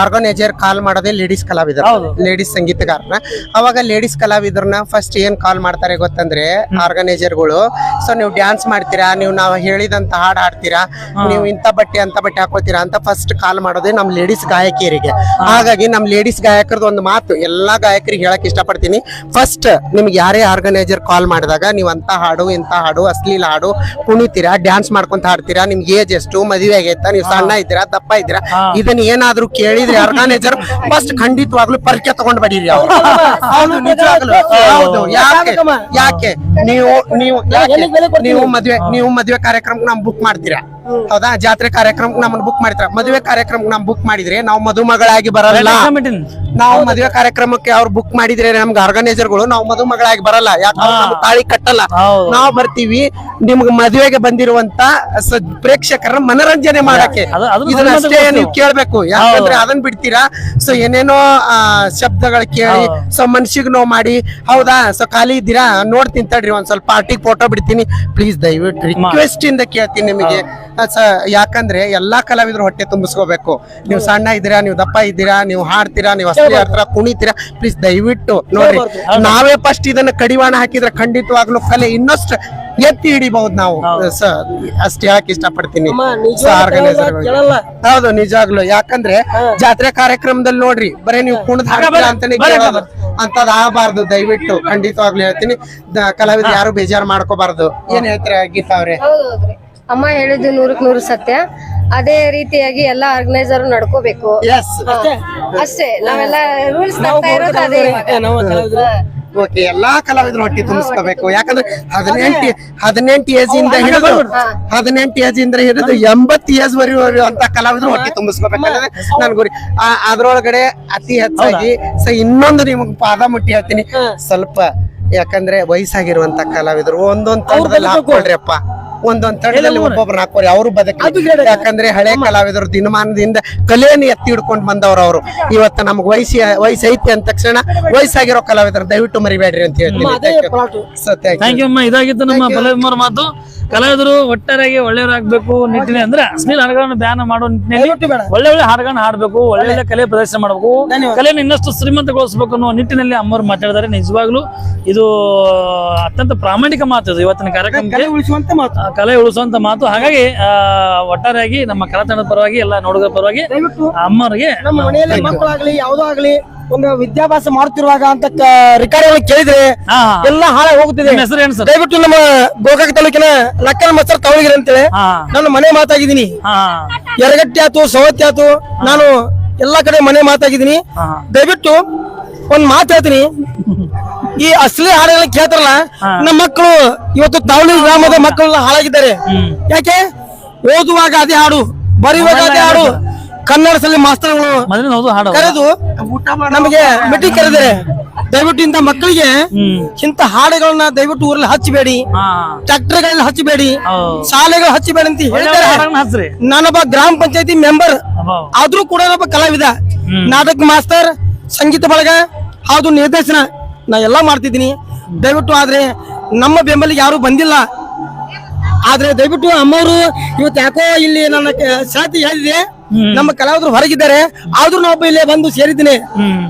ಆರ್ಗನೈಜರ್ ಕಾಲ್ ಮಾಡೋದೇ ಲೇಡೀಸ್ ಕಲಾವಿದರು. ಲೇಡೀಸ್ ಸಂಗೀತಗಾರನ. ಅವಾಗ ಲೇಡೀಸ್ ಕಲಾವಿದರನ್ನ ಫಸ್ಟ್ ಏನ್ ಕಾಲ್ ಮಾಡ್ತಾರೆ ಗೊತ್ತಂದ್ರೆ ಆರ್ಗನೈಸರ್ಗಳು ಸೊ ನೀವು ಡ್ಯಾನ್ಸ್ ಮಾಡ್ತೀರಾ? ನೀವು ನಾವು ಹೇಳಿದಂತ ಹಾಡು ಹಾಡ್ತೀರಾ? ನೀವು ಇಂಥ ಬಟ್ಟೆ ಅಂತ ಬಟ್ಟೆ ಹಾಕೋತೀರಾ? ಅಂತ ಫಸ್ಟ್ ಕಾಲ್ ಮಾಡೋದೇ ನಮ್ ಲೇಡೀಸ್ ಗಾಯಕಿಯರಿಗೆ. ಹಾಗಾಗಿ ನಮ್ ಲೇಡೀಸ್ ಗಾಯಕರದ್ದು ಒಂದು ಮಾತು ಎಲ್ಲಾ ಗಾಯಕರಿಗೆ ಹೇಳಕ್ ಇಷ್ಟಪಡ್ತೀನಿ. ಫಸ್ಟ್ ನಿಮ್ಗೆ ಯಾರೇ ಆರ್ಗನೈಸರ್ ಕಾಲ್ ಮಾಡಿದಾಗ ನೀವು ಅಂತ ಹಾಡು ಇಂಥ ಹಾಡು ಅಶ್ಲೀಲ ಹಾಡು ಕುಣಿತೀರಾ ಡ್ಯಾನ್ಸ್ ಮಾಡ್ಕೊಂತ ಹಾಡ್ತೀರಾ ನಿಮ್ಗೆ ಏಜ್ ಎಷ್ಟು ಮದುವೆ ಆಗೈತಾ ನೀವು ಸಣ್ಣ ಇದ್ದೀರಾ ದಪ್ಪ ಇದ್ದೀರಾ ಇದನ್ನ ಏನಾದ್ರೂ ಕೇಳಿದ್ರೆ ಆರ್ಗನೈಸರ್ ಫಸ್ಟ್ ಖಂಡಿತವಾಗ್ಲೂ ಪರಿಚಯ ತಗೊಂಡ್ ಬಡೀರಿ ಅವ್ರು. ಹೌದು ಯಾಕೆ? ಯಾಕೆ? ನೀವು ನೀವು ಯಾಕೆ? ನೀವು ಮದ್ವೆ ನೀವು ಮದ್ವೆ ಕಾರ್ಯಕ್ರಮ ನಮ್ ಬುಕ್ ಮಾಡ್ತೀರಾ? ಹೌದಾ. ಜಾತ್ರೆ ಕಾರ್ಯಕ್ರಮಕ್ಕೆ ನಮ್ಮನ್ನ ಬುಕ್ ಮಾಡಿದ್ರ ಮದುವೆ ಕಾರ್ಯಕ್ರಮಕ್ಕೆ ನಮ್ ಬುಕ್ ಮಾಡಿದ್ರೆ ನಾವು ಮದುಮಗಳಾಗಿ ಬರಲ್ಲ. ನಾವು ಮದುವೆ ಕಾರ್ಯಕ್ರಮಕ್ಕೆ ಅವ್ರು ಬುಕ್ ಮಾಡಿದ್ರೆ ನಮ್ಗೆ ಆರ್ಗನೈಸರ್ಗಳು ನಾವು ಮದುಮಗಳಾಗಿ ಬರಲ್ಲ. ಯಾಕಂದ್ರೆ ತಾಳಿ ಕಟ್ಟಲ್ಲ. ನಾವು ಬರ್ತೀವಿ ನಿಮ್ಗೆ ಮದುವೆಗೆ ಬಂದಿರುವಂತ ಪ್ರೇಕ್ಷಕರ ಪ್ರೇಕ್ಷಕರನ್ನ ಮನರಂಜನೆ ಮಾಡಕ್ಕೆ. ಇದನ್ನಷ್ಟೇ ಇದನ್ನ ಅಷ್ಟೇ ಗೊತ್ತು. ನೀವು ಕೇಳ್ಬೇಕು. ಯಾಕಂದ್ರೆ ಅದನ್ನ ಬಿಡ್ತೀರಾ? ಸೊ ಏನೇನೋ ಆ, ಶಬ್ದಗಳು ಕೇಳಿ ಸೊ ಮನ್ಸಿಗೆ ನೋವು ಮಾಡಿ. ಹೌದಾ? ಸೊ ಖಾಲಿ ಇದ್ದೀರಾ? ನೋಡ್ತೀನಿ ತಡ್ರಿ ಒಂದ್ ಸ್ವಲ್ಪ ಪಾರ್ಟಿಗೆ ಫೋಟೋ ಬಿಡ್ತೀನಿ. ಪ್ಲೀಸ್ ದಯವಿಟ್ಟು ರಿಕ್ವೆಸ್ಟ್ ಇಂದ ಕೇಳ್ತೀನಿ ನಿಮಗೆ. ಯಾಕಂದ್ರೆ ಎಲ್ಲಾ ಕಲಾವಿದ್ರು ಹೊಟ್ಟೆ ತುಂಬಿಸ್ಕೋಬೇಕು. ನೀವು ಸಣ್ಣ ಇದ್ದೀರಾ ನೀವು ದಪ್ಪ ಇದ್ದೀರಾ ನೀವು ಹಾಡ್ತೀರಾ ನೀವು ಹಸ್ತಿ ಹತ್ರ ಕುಣಿತೀರಾ ಪ್ಲೀಸ್ ದಯವಿಟ್ಟು ನೋಡ್ರಿ. ನಾವೇ ಫಸ್ಟ್ ಇದನ್ನ ಕಡಿವಾಣ ಹಾಕಿದ್ರೆ ಖಂಡಿತವಾಗ್ಲೂ ಕಲೆ ಇನ್ನಷ್ಟು ಎತ್ತಿ ಹಿಡಿಬಹುದು ನಾವು. ಅಷ್ಟು ಹೇಳಕ್ ಇಷ್ಟಪಡ್ತೀನಿ. ಆರ್ಗನೈಸರ್ ಹೌದು ನಿಜವಾಗ್ಲು. ಯಾಕಂದ್ರೆ ಜಾತ್ರೆ ಕಾರ್ಯಕ್ರಮದಲ್ಲಿ ನೋಡ್ರಿ ಬರೇ ನೀವು ಕುಣದ್ ಅಂತಾನೆ ಕೇಳೋದು. ಅಂತದ್ ಆಗಬಾರ್ದು ದಯವಿಟ್ಟು. ಖಂಡಿತವಾಗ್ಲೂ ಹೇಳ್ತೀನಿ. ಕಲಾವಿದ ಕಲಾವಿದ್ರು ಯಾರು ಬೇಜಾರು ಮಾಡ್ಕೋಬಾರ್ದು. ಏನ್ ಹೇಳ್ತಾರೆ ಗೀತಾ ಅವ್ರೆ? ಅಮ್ಮ ಹೇಳಿದ್ದು ನೂರಕ್ ನೂರು ಸತ್ಯ. ಅದೇ ರೀತಿಯಾಗಿ ಎಲ್ಲಾ ಆರ್ಗನೈಸರ್ ನಡ್ಕೋಬೇಕು. ಎಸ್ ಅಷ್ಟೇ? ನಾವೆಲ್ಲ ರೂಲ್ಸ್ ತರ್ತಾ ಇರೋದು ಅದೇ. ಓಕೆ ಎಲ್ಲಾ ಕಲಾವಿದರು ಹೊಟ್ಟೆ ತುಂಬಿಸ್ಕೋಬೇಕು. ಯಾಕಂದ್ರೆ ಹದಿನೆಂಟು ಹದಿನೆಂಟು ಏಜ್ ಇಂದ ಹಿಡಿದು ಹದಿನೆಂಟು ಏಜ್ ಇಂದ ಹಿಡಿದು ಎಂಬತ್ತು ಏಜ್ ವರೆಗೂ ಅಂತ ಕಲಾವಿದರು ಹೊಟ್ಟೆ ತುಂಬಿಸ್ಕೋಬೇಕಂದ್ರೆ ನನ್ ಗುರಿ. ಆ- ಅದ್ರೊಳಗಡೆ ಅತಿ ಹೆಚ್ಚಾಗಿ ಸೊ ಇನ್ನೊಂದು ನಿಮಗ್ ಪಾದ ಮುಟ್ಟಿ ಹೇಳ್ತೀನಿ. ಸ್ವಲ್ಪ ಯಾಕಂದ್ರೆ ವಯಸ್ಸಾಗಿರುವಂತ ಕಲಾವಿದರು ಒಂದೊಂದ್ ತಂಡದಲ್ಲಿ ಹಾಕೊಳ್ರಿ ಅಪ್ಪ. ಒಂದೊಂದ್ ತಡದಲ್ಲಿ ಒಬ್ಬೊಬ್ರು ಹಾಕೋರಿ ಅವರು ಬದುಕಿ ಯಾಕಂದ್ರೆ ಹಳೆ ಕಲಾವಿದರು ದಿನಮಾನದಿಂದ ಕಲೆಯನ್ನು ಎತ್ತಿ ಹಿಡ್ಕೊಂಡು ಬಂದವ್ರ ಅವರು. ಇವತ್ತು ನಮ್ಗೆ ವಯಸ್ಸಿ ವಯಸ್ಸು ಐತಿ ಅಂದ ತಕ್ಷಣ ವಯಸ್ಸಾಗಿರೋ ಕಲಾವಿದರು ದಯವಿಟ್ಟು ಮರಿಬೇಡ್ರಿ ಅಂತ ಹೇಳ್ತೀನಿ. ಸತ್ಯ ಇದಾಗಿದ್ದು ಥ್ಯಾಂಕ್ ಯು ಅಮ್ಮ. ಇದಾಗಿತ್ತು ನಮ್ಮ ಬಲವಿಮರ ಮಾತು. ಕಲಾವಿದರು ಒಟ್ಟಾರೆಯಾಗಿ ಒಳ್ಳೆಯವರಾಗಬೇಕು ನಿಟ್ಟಿನ ಅಂದ್ರೆ ಅಶ್ಲೀಲ ಹಾಡುಗಳನ್ನು ಬ್ಯಾನ್ ಮಾಡೋ ನಿಟ್ಟಿನಲ್ಲಿ ಒಳ್ಳೆ ಒಳ್ಳೆ ಹಾಡುಗಳನ್ನ ಹಾಡಬೇಕು ಒಳ್ಳೆ ಒಳ್ಳೆ ಕಲೆ ಪ್ರದರ್ಶನ ಮಾಡಬೇಕು. ಕಲೆಯನ್ನು ಇನ್ನಷ್ಟು ಶ್ರೀಮಂತಗೊಳಿಸಬೇಕು ಅನ್ನೋ ನಿಟ್ಟಿನಲ್ಲಿ ಅಮ್ಮರು ಮಾತಾಡಿದ್ದಾರೆ. ನಿಜವಾಗ್ಲೂ ಇದು ಅತ್ಯಂತ ಪ್ರಾಮಾಣಿಕ ಮಾತು ಇದು ಇವತ್ತಿನ ಕಾರ್ಯಕ್ರಮಕ್ಕೆ. ಉಳಿಸುವಂತ ಮಾತು. ಕಲೆ ಉಳಿಸುವಂತ ಮಾತು. ಹಾಗಾಗಿ ಆ, ಒಟ್ಟಾರೆಯಾಗಿ ನಮ್ಮ ಕಲಾತಂಡದ ಪರವಾಗಿ ಎಲ್ಲ ನೋಡುಗರ ಪರವಾಗಿ ಅಮ್ಮರಿಗೆ ನಮ್ಮ ಮನೆಯಲ್ಲಿ ಮಕ್ಕಳಾಗ್ಲಿ ಯಾವ್ದೋ ಆಗ್ಲಿ ಒಂದು ವಿದ್ಯಾಭ್ಯಾಸ ಮಾಡ್ತಿರುವಾಗ ಅಂತ ರೆಕಾರ್ಡ್ ಕೇಳಿದ್ರೆ ಎಲ್ಲ ಹಾಳೆ ಹೋಗುತ್ತಿದೆ ದಯವಿಟ್ಟು ನಮ್ಮ ಗೋಕಾಕ ತಾಲೂಕಿನ ಲಕ್ಕನ ಮಸ್ತರ್ ತವಳಿಗಿರಿ ಅಂತೇಳಿ ನಾನು ಮನೆ ಮಾತಾಗಿದ್ದೀನಿ. ಎರಗಟ್ಟಿ ಆತು ಸವತ್ತಿ ಆತು ನಾನು ಎಲ್ಲಾ ಕಡೆ ಮನೆ ಮಾತಾಗಿದ್ದೀನಿ. ದಯವಿಟ್ಟು ಒಂದ್ ಮಾತು ಹೇಳ್ತೀನಿ. ಈ ಅಸಲಿ ಹಾಡುಗಳನ್ನ ಕೇಳ್ತಾರಲ್ಲ ನಮ್ಮ ಮಕ್ಕಳು ಇವತ್ತು ತಾವಳಿ ಗ್ರಾಮದ ಮಕ್ಕಳೆಲ್ಲ ಹಾಳಾಗಿದ್ದಾರೆ. ಯಾಕೆ? ಓದುವಾಗ ಅದೇ ಹಾಡು ಬರೆಯುವಾಗ ಅದೇ ಹಾಡು. ಕನ್ನಡ ಸಲ ಮಾಸ್ತರ್ಗಳು ಮೊದಲಿನ ಹೌದು ಹಾಡು ಕರೆದು ನಮಗೆ ಮಿಟಿ ಕರೆದ್ರೆ ದಯವಿಟ್ಟು ಇಂತ ಮಕ್ಕಳಿಗೆ ಇಂತ ಇಂಥ ಹಾಡುಗಳನ್ನ ದಯವಿಟ್ಟು ಊರಲ್ಲಿ ಹಚ್ಚಬೇಡಿ. ಟ್ರಾಕ್ಟರ್ಗಳಲ್ಲಿ ಟ್ರ್ಯಾಕ್ಟರ್ಗಳನ್ನ ಹಚ್ಚಬೇಡಿ. ಶಾಲೆಗಳು ಹಚ್ಚಬೇಡಿ ಅಂತ ಹೇಳ್ತಾರೆ. ನಾನೊಬ್ಬ ಗ್ರಾಮ ಪಂಚಾಯತಿ ಮೆಂಬರ್. ಆದ್ರೂ ಕೂಡ ಒಬ್ಬ ಕಲಾವಿದ. ನಾಟಕ ಮಾಸ್ತರ್ ಸಂಗೀತ ಬಳಗ ಹಾದು ನಿರ್ದೇಶನ ನಾ ಎಲ್ಲ ಮಾಡ್ತಿದ್ದೀನಿ. ದಯವಿಟ್ಟು ಆದ್ರೆ ನಮ್ಮ ಬೆಂಬಲಿಗೆ ಯಾರು ಬಂದಿಲ್ಲ. ಆದ್ರೆ ದಯವಿಟ್ಟು ಅಮ್ಮವರು ಇವತ್ತು ಯಾಕೋ ಇಲ್ಲಿ ನನ್ನ ಸಾತಿ ಹೇಳಿದೆ ನಮ್ಮ ಕಲಾವಿದರು ಹೊರಗಿದ್ದಾರೆ ಆದ್ರೂ ನಾವು ಇಲ್ಲೇ ಬಂದು ಸೇರಿದ್ದೀನಿ.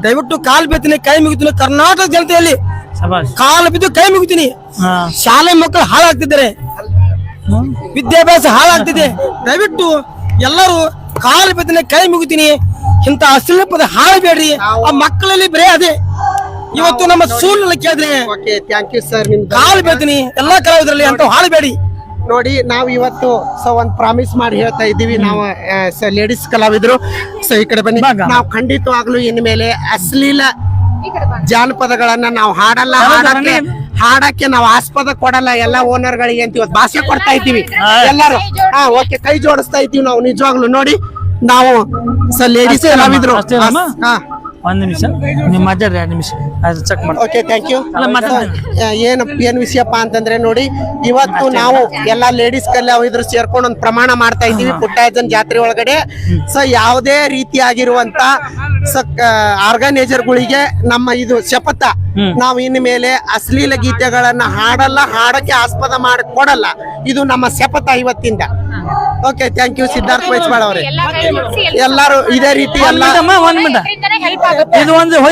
ದಯವಿಟ್ಟು ಕಾಲ್ ಬಿತ್ತೀನಿ ಕೈ ಮುಗಿತೀನಿ. ಕರ್ನಾಟಕ ಜನತೆಯಲ್ಲಿ ಕಾಲು ಬಿದ್ದು ಕೈ ಮುಗಿತೀನಿ. ಶಾಲೆ ಮಕ್ಕಳು ಹಾಳಾಗ್ತಿದ್ದಾರೆ. ವಿದ್ಯಾಭ್ಯಾಸ ಹಾಳಾಗ್ತಿದೆ. ದಯವಿಟ್ಟು ಎಲ್ಲರೂ ಕಾಲು ಬಿದ್ದೀನಿ ಕೈ ಮುಗಿತೀನಿ. ಇಂತ ಅಶ್ಲೀಲ ಪದ ಹಾಳಬೇಡ್ರಿ ಆ ಮಕ್ಕಳಲ್ಲಿ ಬರೇ ಅದೇ. ಇವತ್ತು ನಮ್ಮ ಸೂಲ್ ಕೇಳಿದ್ರೆ ಓಕೆ ಥ್ಯಾಂಕ್ ಯು ಸರ್ ನಿಮ್ದು ಕಾಲು ಬೀಳ್ತೀನಿ ಎಲ್ಲಾ ಕಲಾವಿದರಲ್ಲಿ ಅಂತ ಹಾಳಬೇಡಿ ನೋಡಿ ನಾವು ಇವತ್ತು ಸೊ ಒಂದು ಪ್ರಾಮಿಸ್ ಮಾಡಿ ಹೇಳ್ತಾ ಇದ್ದೀವಿ. ನಾವು ಲೇಡೀಸ್ ಕಲಾವಿದ್ರು. ಸೊ ಈ ಕಡೆ ಬನ್ನಿ. ನಾವು ಖಂಡಿತವಾಗ್ಲೂ ಇನ್ಮೇಲೆ ಅಶ್ಲೀಲ ಜಾನಪದಗಳನ್ನ ನಾವು ಹಾಡಲ್ಲ ಹಾಡಕ್ಕೆ ಹಾಡಕ್ಕೆ ನಾವು ಆಸ್ಪದ ಕೊಡಲ್ಲ ಎಲ್ಲ ಓನರ್ ಗಳಿಗೆ ಅಂತ ಇವತ್ತು ಭಾಷೆ ಕೊಡ್ತಾ ಇದ್ದೀವಿ. ಎಲ್ಲರೂ. ಹಾ ಓಕೆ ಕೈ ಜೋಡಿಸ್ತಾ ಇದ್ದೀವಿ ನಾವು ನಿಜವಾಗ್ಲೂ. ನೋಡಿ ನಾವು ಸೊ ಲೇಡೀಸ್ ಕಲಾವಿದ್ರು. ಒಂದ್ ನಿಮಿಷ. ನಿಮ್ಮ ಮಾತಾಡ್ರಿ ಎರಡು ನಿಮಿಷ. ಚೆಕ್ ಮಾಡಿ ಓಕೆ ಥ್ಯಾಂಕ್ ಯು. ಏನು ಏನ್ ವಿಷಯಪ್ಪ ಅಂತಂದ್ರೆ ನೋಡಿ ಇವತ್ತು ನಾವು ಎಲ್ಲಾ ಲೇಡೀಸ್ ಇದ್ರು ಸೇರ್ಕೊಂಡು ಒಂದು ಪ್ರಮಾಣ ಮಾಡ್ತಾ ಇದೀವಿ ಪುಟ್ಟಾಯಜನ್ ಜಾತ್ರೆ ಒಳಗಡೆ. ಸೊ ಯಾವುದೇ ರೀತಿಯಾಗಿರುವಂತ ಆರ್ಗನೈಜರ್ ಗಳಿಗೆ ನಮ್ಮ ಇದು ಶಪಥ. ನಾವು ಇನ್ನು ಮೇಲೆ ಅಶ್ಲೀಲ ಗೀತೆಗಳನ್ನ ಹಾಡಲ್ಲ ಹಾಡಕ್ಕೆ ಆಸ್ಪದ ಮಾಡಿ ಕೊಡಲ್ಲ. ಇದು ನಮ್ಮ ಶಪಥ ಇವತ್ತಿಂದ. Okay thank you Siddhartha Vaiswal ಅವರೇ. ಎಲ್ಲರೂ ಇದೇ ರೀತಿ ಒಂದ್ ಎಲ್ಲ